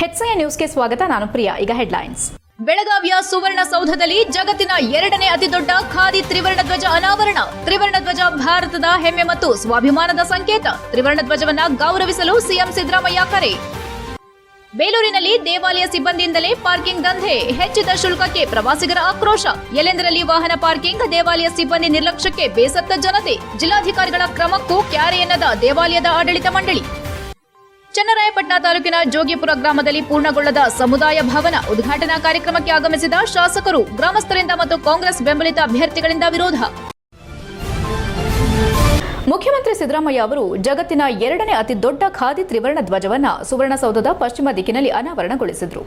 ಹೆಚ್ಐ ನ್ಯೂಸ್ಗೆ ಸ್ವಾಗತ, ನಾನು ಪ್ರಿಯಾ. ಈಗ ಹೆಡ್ಲೈನ್ಸ್. ಬೆಳಗಾವಿಯ ಸುವರ್ಣಸೌಧದಲ್ಲಿ ಜಗತ್ತಿನ ಎರಡನೇ ಅತಿದೊಡ್ಡ ಖಾದಿ ತ್ರಿವರ್ಣ ಧ್ವಜ ಅನಾವರಣ. ತ್ರಿವರ್ಣ ಧ್ವಜ ಭಾರತದ ಹೆಮ್ಮೆ ಮತ್ತು ಸ್ವಾಭಿಮಾನದ ಸಂಕೇತ. ತ್ರಿವರ್ಣ ಧ್ವಜವನ್ನ ಗೌರವಿಸಲು ಸಿಎಂ ಸಿದ್ದರಾಮಯ್ಯ ಕರೆ. ಬೇಲೂರಿನಲ್ಲಿ ದೇವಾಲಯ ಸಿಬ್ಬಂದಿಯಿಂದಲೇ ಪಾರ್ಕಿಂಗ್ ದಂಧೆ. ಹೆಚ್ಚಿದ ಶುಲ್ಕಕ್ಕೆ ಪ್ರವಾಸಿಗರ ಆಕ್ರೋಶ. ಎಲ್ಲೆಂದರಲ್ಲಿ ವಾಹನ ಪಾರ್ಕಿಂಗ್, ದೇವಾಲಯ ಸಿಬ್ಬಂದಿ ನಿರ್ಲಕ್ಷ್ಯಕ್ಕೆ ಬೇಸತ್ತ ಜನತೆ. ಜಿಲ್ಲಾಧಿಕಾರಿಗಳ ಕ್ರಮಕ್ಕೂ ಕ್ಯಾರೆ ಎನ್ನದ ದೇವಾಲಯದ ಆಡಳಿತ ಮಂಡಳಿ. ಚನ್ನರಾಯಪಟ್ಟಣ ತಾಲೂಕಿನ ಜೋಗಿಪುರ ಗ್ರಾಮದಲ್ಲಿ ಪೂರ್ಣಗೊಳ್ಳದ ಸಮುದಾಯ ಭವನ ಉದ್ಘಾಟನಾ ಕಾರ್ಯಕ್ರಮಕ್ಕೆ ಆಗಮಿಸಿದ ಶಾಸಕರು, ಗ್ರಾಮಸ್ಥರಿಂದ ಮತ್ತು ಕಾಂಗ್ರೆಸ್ ಬೆಂಬಲಿತ ಅಭ್ಯರ್ಥಿಗಳಿಂದ ವಿರೋಧ. ಮುಖ್ಯಮಂತ್ರಿ ಸಿದ್ದರಾಮಯ್ಯ ಅವರು ಜಗತ್ತಿನ ಎರಡನೇ ಅತಿ ದೊಡ್ಡ ಖಾದಿ ತ್ರಿವರ್ಣ ಧ್ವಜವನ್ನು ಸುವರ್ಣಸೌಧದ ಪಶ್ಚಿಮ ದಿಕ್ಕಿನಲ್ಲಿ ಅನಾವರಣಗೊಳಿಸಿದ್ರು.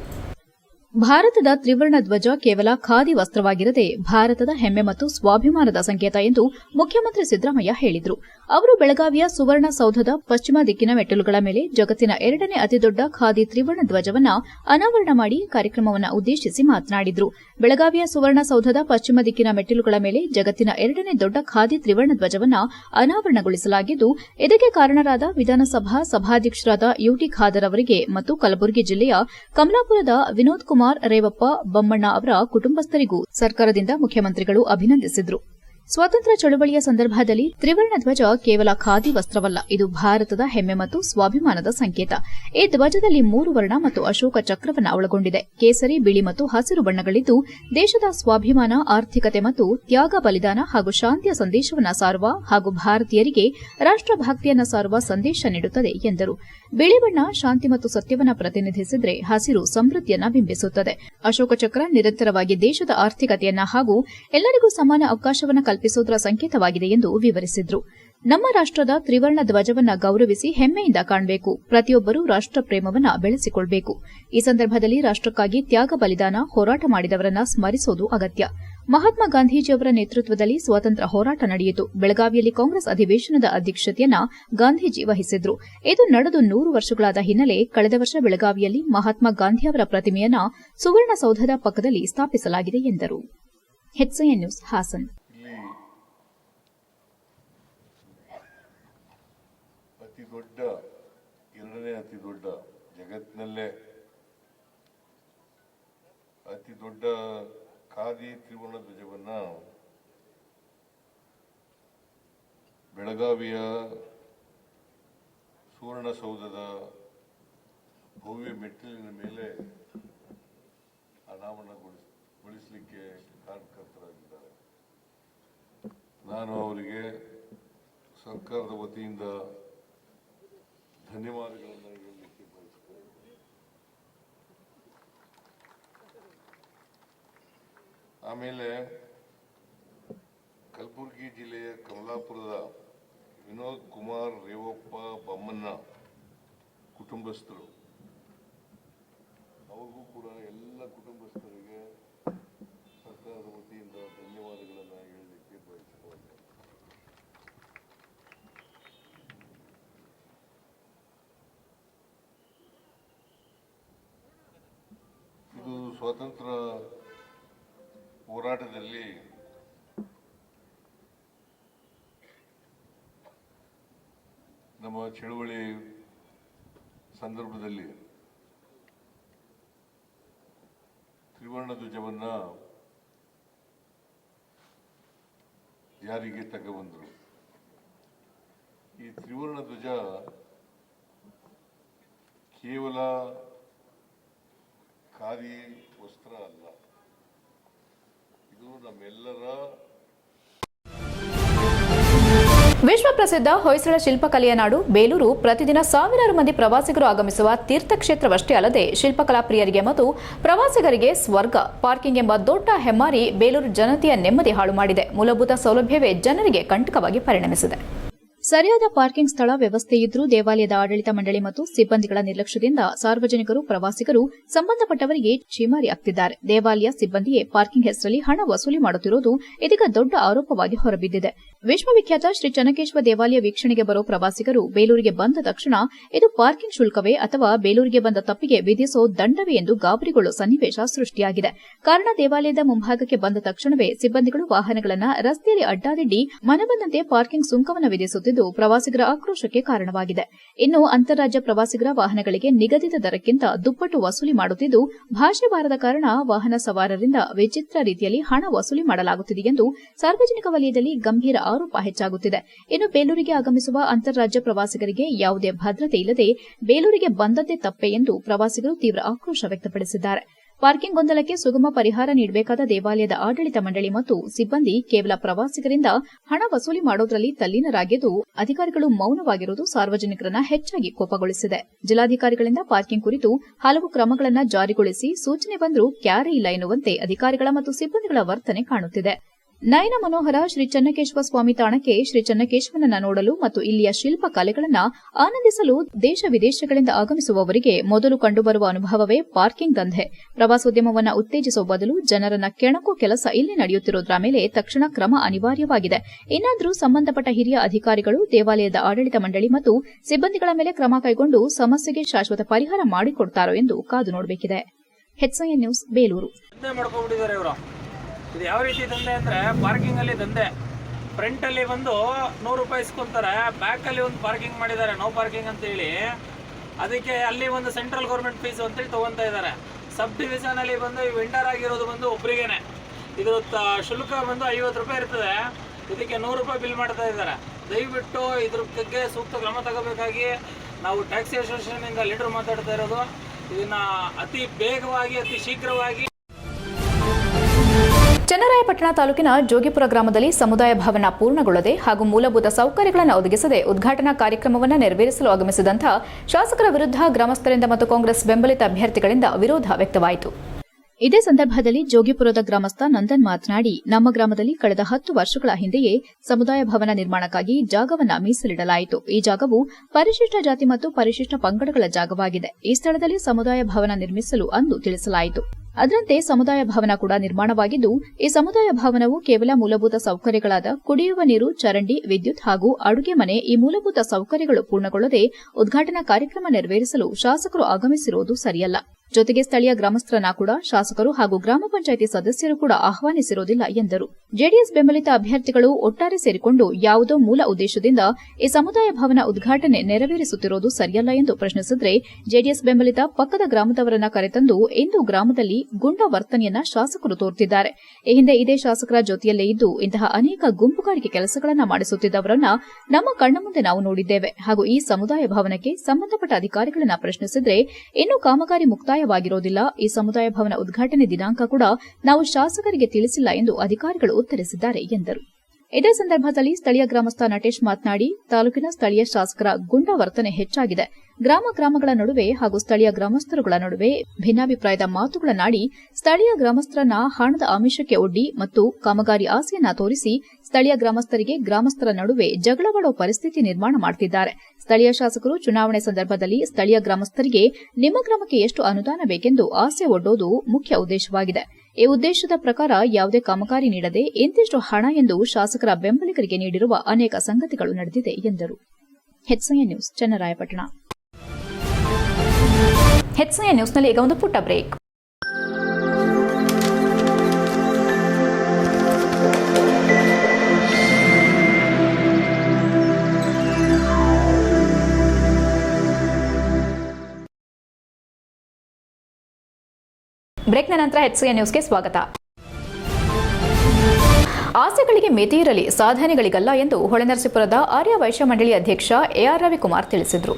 ಭಾರತದ ತ್ರಿವರ್ಣ ಧ್ವಜ ಕೇವಲ ಖಾದಿ ವಸ್ತ್ರವಾಗಿರದೆ ಭಾರತದ ಹೆಮ್ಮೆ ಮತ್ತು ಸ್ವಾಭಿಮಾನದ ಸಂಕೇತ ಎಂದು ಮುಖ್ಯಮಂತ್ರಿ ಸಿದ್ದರಾಮಯ್ಯ ಹೇಳಿದರು. ಅವರು ಬೆಳಗಾವಿಯ ಸುವರ್ಣ ಸೌಧದ ಪಶ್ಚಿಮ ದಿಕ್ಕಿನ ಮೆಟ್ಟಲುಗಳ ಮೇಲೆ ಜಗತ್ತಿನ ಎರಡನೇ ಅತಿದೊಡ್ಡ ಖಾದಿ ತ್ರಿವರ್ಣ ಧ್ವಜವನ್ನು ಅನಾವರಣ ಮಾಡಿ ಕಾರ್ಯಕ್ರಮವನ್ನು ಉದ್ದೇಶಿಸಿ ಮಾತನಾಡಿದರು. ಬೆಳಗಾವಿಯ ಸುವರ್ಣ ಸೌಧದ ಪಶ್ಚಿಮ ದಿಕ್ಕಿನ ಮೆಟ್ಟಿಲುಗಳ ಮೇಲೆ ಜಗತ್ತಿನ ಎರಡನೇ ದೊಡ್ಡ ಖಾದಿ ತ್ರಿವರ್ಣ ಧ್ವಜವನ್ನು ಅನಾವರಣಗೊಳಿಸಲಾಗಿದ್ದು, ಇದಕ್ಕೆ ಕಾರಣರಾದ ವಿಧಾನಸಭಾ ಸಭಾಧ್ಯಕ್ಷರಾದ ಯುಟಿ ಖಾದರ್ ಅವರಿಗೆ ಮತ್ತು ಕಲಬುರಗಿ ಜಿಲ್ಲೆಯ ಕಮಲಾಪುರದ ವಿನೋದ್ ಕುಮಾರ್ ರೇವಪ್ಪ ಬೊಮ್ಮಣ್ಣ ಅವರ ಕುಟುಂಬಸ್ಥರಿಗೂ ಸರ್ಕಾರದಿಂದ ಮುಖ್ಯಮಂತ್ರಿಗಳು ಅಭಿನಂದಿಸಿದರು. ಸ್ವಾತಂತ್ರ್ಯ ಚಳುವಳಿಯ ಸಂದರ್ಭದಲ್ಲಿ ತ್ರಿವರ್ಣ ಧ್ವಜ ಕೇವಲ ಖಾದಿ ವಸ್ತ್ರವಲ್ಲ, ಇದು ಭಾರತದ ಹೆಮ್ಮೆ ಮತ್ತು ಸ್ವಾಭಿಮಾನದ ಸಂಕೇತ. ಈ ಧ್ವಜದಲ್ಲಿ ಮೂರು ವರ್ಣ ಮತ್ತು ಅಶೋಕ ಚಕ್ರವನ್ನು ಒಳಗೊಂಡಿದೆ. ಕೇಸರಿ, ಬಿಳಿ ಮತ್ತು ಹಸಿರು ಬಣ್ಣಗಳಿದ್ದು, ದೇಶದ ಸ್ವಾಭಿಮಾನ, ಆರ್ಥಿಕತೆ ಮತ್ತು ತ್ಯಾಗ ಬಲಿದಾನ ಹಾಗೂ ಶಾಂತಿಯ ಸಂದೇಶವನ್ನು ಸಾರುವ ಹಾಗೂ ಭಾರತೀಯರಿಗೆ ರಾಷ್ಟಭಕ್ತಿಯನ್ನು ಸಾರುವ ಸಂದೇಶ ನೀಡುತ್ತದೆ ಎಂದರು. ಬಿಳಿ ಬಣ್ಣ ಶಾಂತಿ ಮತ್ತು ಸತ್ಯವನ್ನು ಪ್ರತಿನಿಧಿಸಿದರೆ ಹಸಿರು ಸಮೃದ್ಧಿಯನ್ನ ಬಿಂಬಿಸುತ್ತದೆ. ಅಶೋಕ ಚಕ್ರ ನಿರಂತರವಾಗಿ ದೇಶದ ಆರ್ಥಿಕತೆಯನ್ನ ಹಾಗೂ ಎಲ್ಲರಿಗೂ ಸಮಾನ ಅವಕಾಶವನ್ನು ಕಲ್ಪಿಸುವುದರ ಸಂಕೇತವಾಗಿದೆ ಎಂದು ವಿವರಿಸಿದ್ರು. ನಮ್ಮ ರಾಷ್ಟದ ತ್ರಿವರ್ಣ ಧ್ವಜವನ್ನ ಗೌರವಿಸಿ ಹೆಮ್ಮೆಯಿಂದ ಕಾಣಬೇಕು. ಪ್ರತಿಯೊಬ್ಬರೂ ರಾಷ್ಟ ಪ್ರೇಮವನ್ನ ಬೆಳೆಸಿಕೊಳ್ಳಬೇಕು ಈ ಸಂದರ್ಭದಲ್ಲಿ ರಾಷ್ಟಕ್ಕಾಗಿ ತ್ಯಾಗ ಬಲಿದಾನ ಹೋರಾಟ ಮಾಡಿದವರನ್ನ ಸ್ಮರಿಸುವುದು ಅಗತ್ಯ. ಮಹಾತ್ಮ ಗಾಂಧೀಜಿಯವರ ನೇತೃತ್ವದಲ್ಲಿ ಸ್ವಾತಂತ್ರ್ಯ ಹೋರಾಟ ನಡೆಯಿತು. ಬೆಳಗಾವಿಯಲ್ಲಿ ಕಾಂಗ್ರೆಸ್ ಅಧಿವೇಶನದ ಅಧ್ಯಕ್ಷತೆಯನ್ನ ಗಾಂಧೀಜಿ ವಹಿಸಿದ್ರು. ಇದು ನಡೆದು ನೂರು ವರ್ಷಗಳಾದ ಹಿನ್ನೆಲೆ ಕಳೆದ ವರ್ಷ ಬೆಳಗಾವಿಯಲ್ಲಿ ಮಹಾತ್ಮ ಗಾಂಧಿಯವರ ಪ್ರತಿಮೆಯನ್ನ ಸುವರ್ಣಸೌಧದ ಪಕ್ಕದಲ್ಲಿ ಸ್ಥಾಪಿಸಲಾಗಿದೆ ಎಂದರು ಹೆಚ್ಐಎನ್ ನ್ಯೂಸ್ ಹಾಸನ್ ಇಲ್ಲಿ ಅತಿ ದೊಡ್ಡ ಎರಡನೇ ಅತಿ ದೊಡ್ಡ ಜಗತ್ತಿನಲ್ಲೇ ಅತಿ ದೊಡ್ಡ ಖಾದಿ ತ್ರಿವರ್ಣ ಧ್ವಜವನ್ನ ಬೆಳಗಾವಿಯ ಸುವರ್ಣಸೌಧದ ಭವ್ಯ ಮೆಟ್ಟಿಲಿನ ಮೇಲೆ ಅನಾವರಣಗೊಳಿಸಲಿಕ್ಕೆ ಕಾರಣಕರ್ತರಾಗಿದ್ದಾರೆ ನಾನು ಅವರಿಗೆ ಸರ್ಕಾರದ ವತಿಯಿಂದ ಧನ್ಯವಾದಗಳನ್ನು ಹೇಳಲಿಕ್ಕೆ ಬಯಸ್ತೇನೆ ಆಮೇಲೆ ಕಲಬುರಗಿ ಜಿಲ್ಲೆಯ ಕಮಲಾಪುರದ ವಿನೋದ್ ಕುಮಾರ್ ರೇವಪ್ಪ ಬೊಮ್ಮನ ಕುಟುಂಬಸ್ಥರು. ಅವ್ರಿಗೂ ಕೂಡ ಎಲ್ಲ ಕುಟುಂಬಸ್ಥರಿಗೆ ಸರ್ಕಾರದ ವತಿಯಿಂದ ಧನ್ಯವಾದಗಳನ್ನು ಹೇಳಲಿಕ್ಕೆ ಬಯಸಿಕೊಂಡೆ ಇದು ಸ್ವಾತಂತ್ರ್ಯ ಹೋರಾಟದಲ್ಲಿ ನಮ್ಮ ಚಳುವಳಿ ಸಂದರ್ಭದಲ್ಲಿ ತ್ರಿವರ್ಣ ಧ್ವಜವನ್ನ ಜಾರಿಗೆ ತಗಬಂದರು ಈ ತ್ರಿವರ್ಣ ಧ್ವಜ ಕೇವಲ ಖಾದಿ ವಸ್ತ್ರ ಅಲ್ಲ ಇದು ನಮ್ಮೆಲ್ಲರ ವಿಶ್ವ ಪ್ರಸಿದ್ಧ ಹೊಯ್ಸಳ ಶಿಲ್ಪಕಲೆಯ ನಾಡು ಬೇಲೂರು. ಪ್ರತಿದಿನ ಸಾವಿರಾರು ಮಂದಿ ಪ್ರವಾಸಿಗರು ಆಗಮಿಸುವ ತೀರ್ಥಕ್ಷೇತ್ರವಷ್ಟೇ ಅಲ್ಲದೆ ಶಿಲ್ಪಕಲಾ ಪ್ರಿಯರಿಗೆ ಮತ್ತು ಪ್ರವಾಸಿಗರಿಗೆ ಸ್ವರ್ಗ. ಪಾರ್ಕಿಂಗ್ ಎಂಬ ದೊಡ್ಡ ಹೆಮ್ಮಾರಿ ಬೇಲೂರು ಜನತೆಯ ನೆಮ್ಮದಿ ಹಾಳು ಮಾಡಿದೆ. ಮೂಲಭೂತ ಸೌಲಭ್ಯವೇ ಜನರಿಗೆ ಕಂಟಕವಾಗಿ ಪರಿಣಮಿಸಿದೆ. ಸರಿಯಾದ ಪಾರ್ಕಿಂಗ್ ಸ್ಥಳ ವ್ಯವಸ್ಥೆ ಇದ್ರೂ ದೇವಾಲಯದ ಆಡಳಿತ ಮಂಡಳಿ ಮತ್ತು ಸಿಬ್ಬಂದಿಗಳ ನಿರ್ಲಕ್ಷ್ಯದಿಂದ ಸಾರ್ವಜನಿಕರು, ಪ್ರವಾಸಿಗರು ಸಂಬಂಧಪಟ್ಟವರಿಗೆ ಚೀಮಾರಿ ಆಗ್ತಿದ್ದಾರೆ ದೇವಾಲಯ ಸಿಬ್ಬಂದಿಯೇ ಪಾರ್ಕಿಂಗ್ ಹೆಸರಲ್ಲಿ ಹಣ ವಸೂಲಿ ಮಾಡುತ್ತಿರುವುದು ಇದೀಗ ದೊಡ್ಡ ಆರೋಪವಾಗಿ ಹೊರಬಿದ್ದಿದೆ. ವಿಶ್ವವಿಖ್ಯಾತ ಶ್ರೀ ಚನ್ನಕೇಶ್ವರ ದೇವಾಲಯ ವೀಕ್ಷಣೆಗೆ ಬರೋ ಪ್ರವಾಸಿಗರು ಬೇಲೂರಿಗೆ ಬಂದ ತಕ್ಷಣ ಇದು ಪಾರ್ಕಿಂಗ್ ಶುಲ್ಕವೇ ಅಥವಾ ಬೇಲೂರಿಗೆ ಬಂದ ತಪ್ಪಿಗೆ ವಿಧಿಸೋ ದಂಡವೇ ಎಂದು ಗಾಬರಿಗೊಳ್ಳುವ ಸನ್ನಿವೇಶ ಸೃಷ್ಟಿಯಾಗಿದೆ. ಕಾರಣ ದೇವಾಲಯದ ಮುಂಭಾಗಕ್ಕೆ ಬಂದ ತಕ್ಷಣವೇ ಸಿಬ್ಬಂದಿಗಳು ವಾಹನಗಳನ್ನು ರಸ್ತೆಯಲ್ಲಿ ಅಡ್ಡಾದಿಡ್ಡಿ ಮನಬಂದಂತೆ ಪಾರ್ಕಿಂಗ್ ಸುಂಕವನ್ನು ವಿಧಿಸುತ್ತಿದ್ದು ಪ್ರವಾಸಿಗರ ಆಕ್ರೋಶಕ್ಕೆ ಕಾರಣವಾಗಿದೆ. ಇನ್ನು ಅಂತಾರಾಜ್ಯ ಪ್ರವಾಸಿಗರ ವಾಹನಗಳಿಗೆ ನಿಗದಿತ ದರಕ್ಕಿಂತ ದುಪ್ಪಟ್ಟು ವಸೂಲಿ ಮಾಡುತ್ತಿದ್ದು, ಭಾಷೆ ಬಾರದ ಕಾರಣ ವಾಹನ ಸವಾರರಿಂದ ವಿಚಿತ್ರ ರೀತಿಯಲ್ಲಿ ಹಣ ವಸೂಲಿ ಮಾಡಲಾಗುತ್ತಿದೆ ಎಂದು ಸಾರ್ವಜನಿಕ ವಲಯದಲ್ಲಿ ಗಂಭೀರ ಆರೋಪ ಹೆಚ್ಚಾಗುತ್ತಿದೆ. ಇನ್ನು ಬೇಲೂರಿಗೆ ಆಗಮಿಸುವ ಅಂತಾರಾಜ್ಯ ಪ್ರವಾಸಿಗರಿಗೆ ಯಾವುದೇ ಭದ್ರತೆ ಇಲ್ಲದೆ ಬೇಲೂರಿಗೆ ಬಂದದ್ದೇ ತಪ್ಪೆ ಎಂದು ಪ್ರವಾಸಿಗರು ತೀವ್ರ ಆಕ್ರೋಶ ವ್ಯಕ್ತಪಡಿಸಿದ್ದಾರೆ. ಪಾರ್ಕಿಂಗ್ ಗೊಂದಲಕ್ಕೆ ಸುಗಮ ಪರಿಹಾರ ನೀಡಬೇಕಾದ ದೇವಾಲಯದ ಆಡಳಿತ ಮಂಡಳಿ ಮತ್ತು ಸಿಬ್ಬಂದಿ ಕೇವಲ ಪ್ರವಾಸಿಗರಿಂದ ಹಣ ವಸೂಲಿ ಮಾಡೋದ್ರಲ್ಲಿ ತಲ್ಲೀನರಾಗಿದ್ದು, ಅಧಿಕಾರಿಗಳು ಮೌನವಾಗಿರುವುದು ಸಾರ್ವಜನಿಕರನ್ನ ಹೆಚ್ಚಾಗಿ ಕೋಪಗೊಳಿಸಿದೆ. ಜಿಲ್ಲಾಧಿಕಾರಿಗಳಿಂದ ಪಾರ್ಕಿಂಗ್ ಕುರಿತು ಹಲವು ಕ್ರಮಗಳನ್ನು ಜಾರಿಗೊಳಿಸಿ ಸೂಚನೆ ಬಂದರೂ ಕ್ಯಾರೆ ಇಲ್ಲ ಎನ್ನುವಂತೆ ಅಧಿಕಾರಿಗಳ ಮತ್ತು ಸಿಬ್ಬಂದಿಗಳ ವರ್ತನೆ ಕಾಣುತ್ತಿದೆ. ನಯನ ಮನೋಹರ ಶ್ರೀ ಚನ್ನಕೇಶವ ಸ್ವಾಮಿ ತಾಣಕ್ಕೆ ಶ್ರೀ ಚನ್ನಕೇಶವನನ್ನ ನೋಡಲು ಮತ್ತು ಇಲ್ಲಿಯ ಶಿಲ್ಪ ಕಲೆಗಳನ್ನು ಆನಂದಿಸಲು ದೇಶ ವಿದೇಶಗಳಿಂದ ಆಗಮಿಸುವವರಿಗೆ ಮೊದಲು ಕಂಡುಬರುವ ಅನುಭವವೇ ಪಾರ್ಕಿಂಗ್ ದಂಧೆ. ಪ್ರವಾಸೋದ್ಯಮವನ್ನು ಉತ್ತೇಜಿಸುವ ಬದಲು ಜನರನ್ನ ಕೆಣಕೋ ಕೆಲಸ ಇಲ್ಲಿ ನಡೆಯುತ್ತಿರುವುದರ ಮೇಲೆ ತಕ್ಷಣ ಕ್ರಮ ಅನಿವಾರ್ಯವಾಗಿದೆ. ಇನ್ನಾದರೂ ಸಂಬಂಧಪಟ್ಟ ಹಿರಿಯ ಅಧಿಕಾರಿಗಳು, ದೇವಾಲಯದ ಆಡಳಿತ ಮಂಡಳಿ ಮತ್ತು ಸಿಬ್ಬಂದಿಗಳ ಮೇಲೆ ಕ್ರಮ ಕೈಗೊಂಡು ಸಮಸ್ಯೆಗೆ ಶಾಶ್ವತ ಪರಿಹಾರ ಮಾಡಿಕೊಡ್ತಾರೋ ಎಂದು ಕಾದು ನೋಡಬೇಕಿದೆ. ನ್ಯೂಸ್ ಬೇಲೂರು. ಇದು ಯಾವ ರೀತಿ ದಂಧೆ ಅಂದರೆ ಪಾರ್ಕಿಂಗಲ್ಲಿ ದಂಧೆ. ಫ್ರಂಟಲ್ಲಿ ಬಂದು ನೂರು ರೂಪಾಯಿ ಇಸ್ಕೊಂತಾರೆ ಬ್ಯಾಕಲ್ಲಿ ಒಂದು ಪಾರ್ಕಿಂಗ್ ಮಾಡಿದ್ದಾರೆ ನೋ ಪಾರ್ಕಿಂಗ್ ಅಂತೇಳಿ ಅದಕ್ಕೆ ಅಲ್ಲಿ ಒಂದು ಸೆಂಟ್ರಲ್ ಗೌರ್ಮೆಂಟ್ ಫೀಸ್ ಅಂತೇಳಿ ತೊಗೊತಾ ಇದ್ದಾರೆ. ಸಬ್ ಡಿವಿಷನಲ್ಲಿ ಬಂದು ಈ ವಿಂಟರ್ ಆಗಿರೋದು ಬಂದು ಒಬ್ರಿಗೇನೆ. ಇದು ಶುಲ್ಕ ಬಂದು ಐವತ್ತು ರೂಪಾಯಿ ಇರ್ತದೆ. ಇದಕ್ಕೆ ನೂರು ರೂಪಾಯಿ ಬಿಲ್ ಮಾಡ್ತಾ ಇದ್ದಾರೆ. ದಯವಿಟ್ಟು ಇದ್ರ ಬಗ್ಗೆ ಸೂಕ್ತ ಕ್ರಮ ತಗೋಬೇಕಾಗಿ ನಾವು ಟ್ಯಾಕ್ಸಿ ಅಸೋಸಿಯೇಷನಿಂದ ಲೀಡರ್ ಮಾತಾಡ್ತಾ ಇರೋದು. ಇದನ್ನ ಅತಿ ಬೇಗವಾಗಿ, ಅತಿ ಶೀಘ್ರವಾಗಿ ಚನ್ನರಾಯಪಟ್ಟಣ ತಾಲೂಕಿನ ಜೋಗಿಪುರ ಗ್ರಾಮದಲ್ಲಿ ಸಮುದಾಯ ಭವನ ಪೂರ್ಣಗೊಳ್ಳದೆ ಹಾಗೂ ಮೂಲಭೂತ ಸೌಕರ್ಯಗಳನ್ನು ಒದಗಿಸದೆ ಉದ್ಘಾಟನಾ ಕಾರ್ಯಕ್ರಮವನ್ನು ನೆರವೇರಿಸಲು ಆಗಮಿಸಿದಂತಹ ಶಾಸಕರ ವಿರುದ್ಧ ಗ್ರಾಮಸ್ಥರಿಂದ ಮತ್ತು ಕಾಂಗ್ರೆಸ್ ಬೆಂಬಲಿತ ಅಭ್ಯರ್ಥಿಗಳಿಂದ ವಿರೋಧ ವ್ಯಕ್ತವಾಯಿತು. ಇದೇ ಸಂದರ್ಭದಲ್ಲಿ ಜೋಗಿಪುರದ ಗ್ರಾಮಸ್ಥ ನಂದನ್ ಮಾತನಾಡಿ, ನಮ್ಮ ಗ್ರಾಮದಲ್ಲಿ ಕಳೆದ ಹತ್ತು ವರ್ಷಗಳ ಹಿಂದೆಯೇ ಸಮುದಾಯ ಭವನ ನಿರ್ಮಾಣಕ್ಕಾಗಿ ಜಾಗವನ್ನು ಮೀಸಲಿಡಲಾಯಿತು. ಈ ಜಾಗವು ಪರಿಶಿಷ್ಟ ಜಾತಿ ಮತ್ತು ಪರಿಶಿಷ್ಟ ಪಂಗಡಗಳ ಜಾಗವಾಗಿದೆ. ಈ ಸ್ಥಳದಲ್ಲಿ ಸಮುದಾಯ ಭವನ ನಿರ್ಮಿಸಲು ಅಂದು ತಿಳಿಸಲಾಯಿತು. ಅದರಂತೆ ಸಮುದಾಯ ಭವನ ಕೂಡ ನಿರ್ಮಾಣವಾಗಿದ್ದು, ಈ ಸಮುದಾಯ ಭವನವು ಕೇವಲ ಮೂಲಭೂತ ಸೌಕರ್ಯಗಳಾದ ಕುಡಿಯುವ ನೀರು, ಚರಂಡಿ, ವಿದ್ಯುತ್ ಹಾಗೂ ಅಡುಗೆ ಮನೆ ಈ ಮೂಲಭೂತ ಸೌಕರ್ಯಗಳು ಪೂರ್ಣಗೊಳ್ಳದೆ ಉದ್ಘಾಟನಾ ಕಾರ್ಯಕ್ರಮ ನೆರವೇರಿಸಲು ಶಾಸಕರು ಆಗಮಿಸಿರುವುದು ಸರಿಯಲ್ಲ. ಜೊತೆಗೆ ಸ್ಥಳೀಯ ಗ್ರಾಮಸ್ಥರನ್ನ ಕೂಡ ಶಾಸಕರು ಹಾಗೂ ಗ್ರಾಮ ಪಂಚಾಯಿತಿ ಸದಸ್ಯರು ಕೂಡ ಆಹ್ವಾನಿಸಿರುವುದಿಲ್ಲ ಎಂದರು. ಜೆಡಿಎಸ್ ಬೆಂಬಲಿತ ಅಭ್ಯರ್ಥಿಗಳು ಒಟ್ಟಾರೆ ಸೇರಿಕೊಂಡು ಯಾವುದೋ ಮೂಲ ಉದ್ದೇಶದಿಂದ ಈ ಸಮುದಾಯ ಭವನ ಉದ್ಘಾಟನೆ ನೆರವೇರಿಸುತ್ತಿರುವುದು ಸರಿಯಲ್ಲ ಎಂದು ಪ್ರಶ್ನಿಸಿದ್ರೆ ಜೆಡಿಎಸ್ ಬೆಂಬಲಿತ ಪಕ್ಕದ ಗ್ರಾಮದವರನ್ನ ಕರೆತಂದು ಇಂದು ಗ್ರಾಮದಲ್ಲಿ ಗುಂಡ ವರ್ತನೆಯನ್ನ ಶಾಸಕರು ತೋರುತ್ತಿದ್ದಾರೆ ಈ ಹಿಂದೆ ಇದೇ ಶಾಸಕರ ಜೊತೆಯಲ್ಲೇ ಇದ್ದು ಇಂತಹ ಅನೇಕ ಗುಂಪುಗಾರಿಕೆ ಕೆಲಸಗಳನ್ನ ಮಾಡಿಸುತ್ತಿದ್ದವರನ್ನ ನಮ್ಮ ಕಣ್ಣ ಮುಂದೆ ನಾವು ನೋಡಿದ್ದೇವೆ ಹಾಗೂ ಈ ಸಮುದಾಯ ಭವನಕ್ಕೆ ಸಂಬಂಧಪಟ್ಟ ಅಧಿಕಾರಿಗಳನ್ನ ಪ್ರಶ್ನಿಸಿದ್ರೆ ಇನ್ನೂ ಕಾಮಗಾರಿ ಮುಕ್ತಾಯವಾಗಿರೋದಿಲ್ಲ. ಈ ಸಮುದಾಯ ಭವನ ಉದ್ಘಾಟನೆ ದಿನಾಂಕ ಕೂಡ ನಾವು ಶಾಸಕರಿಗೆ ತಿಳಿಸಿಲ್ಲ ಎಂದು ಅಧಿಕಾರಿಗಳು ಉತ್ತರಿಸಿದ್ದಾರೆ ಎಂದರು. ಇದೇ ಸಂದರ್ಭದಲ್ಲಿ ಸ್ಥಳೀಯ ಗ್ರಾಮಸ್ಥ ನಟೇಶ್ ಮಾತನಾಡಿ, ತಾಲೂಕಿನ ಸ್ಥಳೀಯ ಶಾಸಕರ ಗುಂಡ ವರ್ತನೆ ಹೆಚ್ಚಾಗಿದೆ. ಗ್ರಾಮ ಗ್ರಾಮಗಳ ನಡುವೆ ಹಾಗೂ ಸ್ಥಳೀಯ ಗ್ರಾಮಸ್ಥರುಗಳ ನಡುವೆ ಭಿನ್ನಾಭಿಪ್ರಾಯದ ಮಾತುಗಳನ್ನಾಡಿ ಸ್ಥಳೀಯ ಗ್ರಾಮಸ್ಥರನ್ನ ಹಣದ ಆಮಿಷಕ್ಕೆ ಒಡ್ಡಿ ಮತ್ತು ಕಾಮಗಾರಿ ಆಸೆಯನ್ನ ತೋರಿಸಿ, ಸ್ಥಳೀಯ ಗ್ರಾಮಸ್ಥರಿಗೆ ಗ್ರಾಮಸ್ಥರ ನಡುವೆ ಜಗಳವಾಡುವ ಪರಿಸ್ಥಿತಿ ನಿರ್ಮಾಣ ಮಾಡುತ್ತಿದ್ದಾರೆ ಸ್ಥಳೀಯ ಶಾಸಕರು ಚುನಾವಣೆ ಸಂದರ್ಭದಲ್ಲಿ ಸ್ಥಳೀಯ ಗ್ರಾಮಸ್ಥರಿಗೆ ನಿಮ್ಮ ಗ್ರಾಮಕ್ಕೆ ಎಷ್ಟು ಅನುದಾನ ಬೇಕೆಂದು ಆಸೆ ಒಡ್ಡೋದು ಮುಖ್ಯ ಉದ್ದೇಶವಾಗಿದೆ. ಈ ಉದ್ದೇಶದ ಪ್ರಕಾರ ಯಾವುದೇ ಕಾಮಗಾರಿ ನೀಡದೆ ಇಂತಿಷ್ಟು ಹಣ ಎಂದು ಶಾಸಕರ ಬೆಂಬಲಿಗರಿಗೆ ನೀಡಿರುವ ಅನೇಕ ಸಂಗತಿಗಳು ನಡೆದಿದೆ ಎಂದರು. ನ್ಯೂಸ್ ಚನ್ನರಾಯಪಟ್ಟಣ ನ್ಯೂಸ್ನಲ್ಲಿ ಈಗ ಒಂದು ಪುಟ್ಟ ಬ್ರೇಕ್. ಬ್ರೇಕ್ನ ನಂತರ ಹೆಚ್ಐ ನ್ಯೂಸ್ಗೆ ಸ್ವಾಗತ. ಆಸೆಗಳಿಗೆ ಮಿತಿ ಇರಲಿ, ಸಾಧನೆಗಳಿಗಲ್ಲ ಎಂದು ಹೊಳೆನರಸೀಪುರದ ಆರ್ಯ ವೈಶ್ಯ ಮಂಡಳಿ ಅಧ್ಯಕ್ಷ ಎಆರ್ ರವಿಕುಮಾರ್ ತಿಳಿಸಿದರು.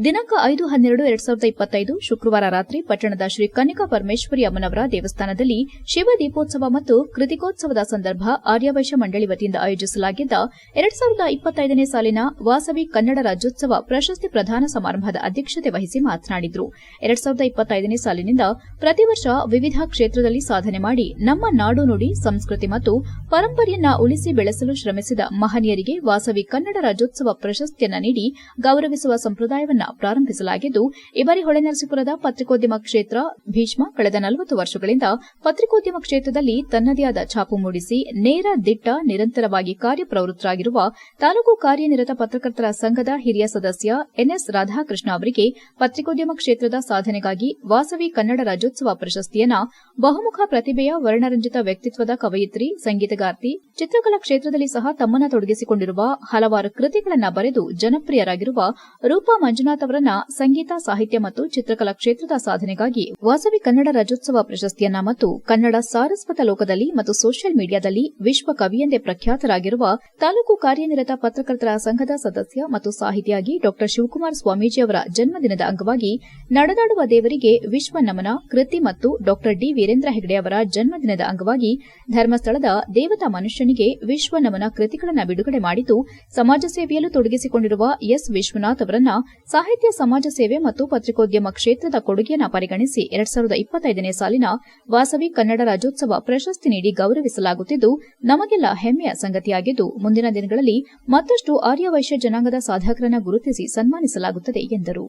ದಿನಾಂಕ ಐದು ಹನ್ನೆರಡು ಎರಡ್ ಸಾವಿರದ ಇಪ್ಪತ್ತೈದು ಶುಕ್ರವಾರ ರಾತ್ರಿ ಪಟ್ಟಣದ ಶ್ರೀ ಕನ್ನಿಕಾ ಪರಮೇಶ್ವರಿ ಅಮ್ಮನವರ ದೇವಸ್ಥಾನದಲ್ಲಿ ಶಿವ ದೀಪೋತ್ಸವ ಮತ್ತು ಕೃತಿಕೋತ್ಸವದ ಸಂದರ್ಭ ಆರ್ಯವೈಶ್ಯ ಮಂಡಳಿ ವತಿಯಿಂದ ಆಯೋಜಿಸಲಾಗಿದ್ದ ಎರಡ್ ಸಾವಿರದ ಇಪ್ಪತ್ತೈದನೇ ಸಾಲಿನ ವಾಸವಿ ಕನ್ನಡ ರಾಜ್ಯೋತ್ಸವ ಪ್ರಶಸ್ತಿ ಪ್ರದಾನ ಸಮಾರಂಭದ ಅಧ್ಯಕ್ಷತೆ ವಹಿಸಿ ಮಾತನಾಡಿದರು. ಎರಡ್ ಸಾವಿರದ ಇಪ್ಪತ್ತೈದನೇ ಸಾಲಿನಿಂದ ಪ್ರತಿ ವರ್ಷ ವಿವಿಧ ಕ್ಷೇತ್ರದಲ್ಲಿ ಸಾಧನೆ ಮಾಡಿ ನಮ್ಮ ನಾಡು ನುಡಿ, ಸಂಸ್ಕೃತಿ ಮತ್ತು ಪರಂಪರೆಯನ್ನ ಉಳಿಸಿ ಬೆಳೆಸಲು ಶ್ರಮಿಸಿದ ಮಹನೀಯರಿಗೆ ವಾಸವಿ ಕನ್ನಡ ರಾಜ್ಯೋತ್ಸವ ಪ್ರಶಸ್ತಿಯನ್ನ ನೀಡಿ ಗೌರವಿಸುವ ಸಂಪ್ರದಾಯವನ್ನ ಪ್ರಾರಂಭಿಸಲಾಗಿದ್ದು ಇವರಿ ಹೊಳೆನರಸೀಪುರದ ಪತ್ರಿಕೋದ್ಯಮ ಕ್ಷೇತ್ರ, ಭೀಷ್ಮ ಕಳೆದ ನಲವತ್ತು ವರ್ಷಗಳಿಂದ ಪತ್ರಿಕೋದ್ಯಮ ಕ್ಷೇತ್ರದಲ್ಲಿ ತನ್ನದೇ ಆದ ಛಾಪು ಮೂಡಿಸಿ ನೇರ ದಿಟ್ಟ, ನಿರಂತರವಾಗಿ ಕಾರ್ಯಪ್ರವೃತ್ತರಾಗಿರುವ ತಾಲೂಕು ಕಾರ್ಯನಿರತ ಪತ್ರಕರ್ತರ ಸಂಘದ ಹಿರಿಯ ಸದಸ್ಯ ಎನ್ಎಸ್ ರಾಧಾಕೃಷ್ಣ ಅವರಿಗೆ ಪತ್ರಿಕೋದ್ಯಮ ಕ್ಷೇತ್ರದ ಸಾಧನೆಗಾಗಿ ವಾಸವಿ ಕನ್ನಡ ರಾಜ್ಯೋತ್ಸವ ಪ್ರಶಸ್ತಿಯನ್ನ ಬಹುಮುಖ ಪ್ರತಿಭೆಯ ವರ್ಣರಂಜಿತ ವ್ಯಕ್ತಿತ್ವದ ಕವಯಿತ್ರಿ, ಸಂಗೀತಗಾರ್ತಿ, ಚಿತ್ರಕಲಾ ಕ್ಷೇತ್ರದಲ್ಲಿ ಸಹ ತಮ್ಮನ್ನ ತೊಡಗಿಸಿಕೊಂಡಿರುವ ಹಲವಾರು ಕೃತಿಗಳನ್ನು ಬರೆದು ಜನಪ್ರಿಯರಾಗಿರುವ ರೂಪಾ ಮಂಜುನಾಥ್ ಅವರನ್ನ ಸಂಗೀತ, ಸಾಹಿತ್ಯ ಮತ್ತು ಚಿತ್ರಕಲಾ ಕ್ಷೇತ್ರದ ಸಾಧನೆಗಾಗಿ ವಾಸವಿ ಕನ್ನಡ ರಾಜ್ಯೋತ್ಸವ ಪ್ರಶಸ್ತಿಯನ್ನ ಮತ್ತು ಕನ್ನಡ ಸಾರಸ್ವತ ಲೋಕದಲ್ಲಿ ಮತ್ತು ಸೋಷಿಯಲ್ ಮೀಡಿಯಾದಲ್ಲಿ ವಿಶ್ವ ಕವಿಯೆಂದೇ ಪ್ರಖ್ಯಾತರಾಗಿರುವ ತಾಲೂಕು ಕಾರ್ಯನಿರತ ಪತ್ರಕರ್ತರ ಸಂಘದ ಸದಸ್ಯ ಮತ್ತು ಸಾಹಿತಿಯಾಗಿ ಡಾ. ಶಿವಕುಮಾರ್ ಸ್ವಾಮೀಜಿ ಅವರ ಜನ್ಮದಿನದ ಅಂಗವಾಗಿ ನಡೆದಾಡುವ ದೇವರಿಗೆ ವಿಶ್ವ ನಮನ ಕೃತಿ ಮತ್ತು ಡಾ. ಡಿ. ವೀರೇಂದ್ರ ಹೆಗಡೆ ಅವರ ಜನ್ಮದಿನದ ಅಂಗವಾಗಿ ಧರ್ಮಸ್ಥಳದ ದೇವತಾ ಮನುಷ್ಯನಿಗೆ ವಿಶ್ವ ನಮನ, ಕೃತಿಗಳನ್ನು ಬಿಡುಗಡೆ ಮಾಡಿದ್ದು ಸಮಾಜ ಸೇವೆಯಲ್ಲೂ ತೊಡಗಿಸಿಕೊಂಡಿರುವ ಎಸ್. ವಿಶ್ವನಾಥ್ ಅವರನ್ನ ಸಾಹಿತ್ಯ, ಸಮಾಜ ಸೇವೆ ಮತ್ತು ಪತ್ರಿಕೋದ್ಯಮ ಕ್ಷೇತ್ರದ ಕೊಡುಗೆಯನ್ನು ಪರಿಗಣಿಸಿ ಎರಡ್ ಸಾವಿರದ ಇಪ್ಪತ್ತೈದನೇ ಸಾಲಿನ ವಾಸವಿ ಕನ್ನಡ ರಾಜ್ಯೋತ್ಸವ ಪ್ರಶಸ್ತಿ ನೀಡಿ ಗೌರವಿಸಲಾಗುತ್ತಿದ್ದು, ನಮಗೆಲ್ಲ ಹೆಮ್ಮೆಯ ಸಂಗತಿಯಾಗಿದ್ದು, ಮುಂದಿನ ದಿನಗಳಲ್ಲಿ ಮತ್ತಷ್ಟು ಆರ್ಯವೈಶ್ಯ ಜನಾಂಗದ ಸಾಧಕರನ್ನು ಗುರುತಿಸಿ ಸನ್ಮಾನಿಸಲಾಗುತ್ತದೆ ಎಂದರು.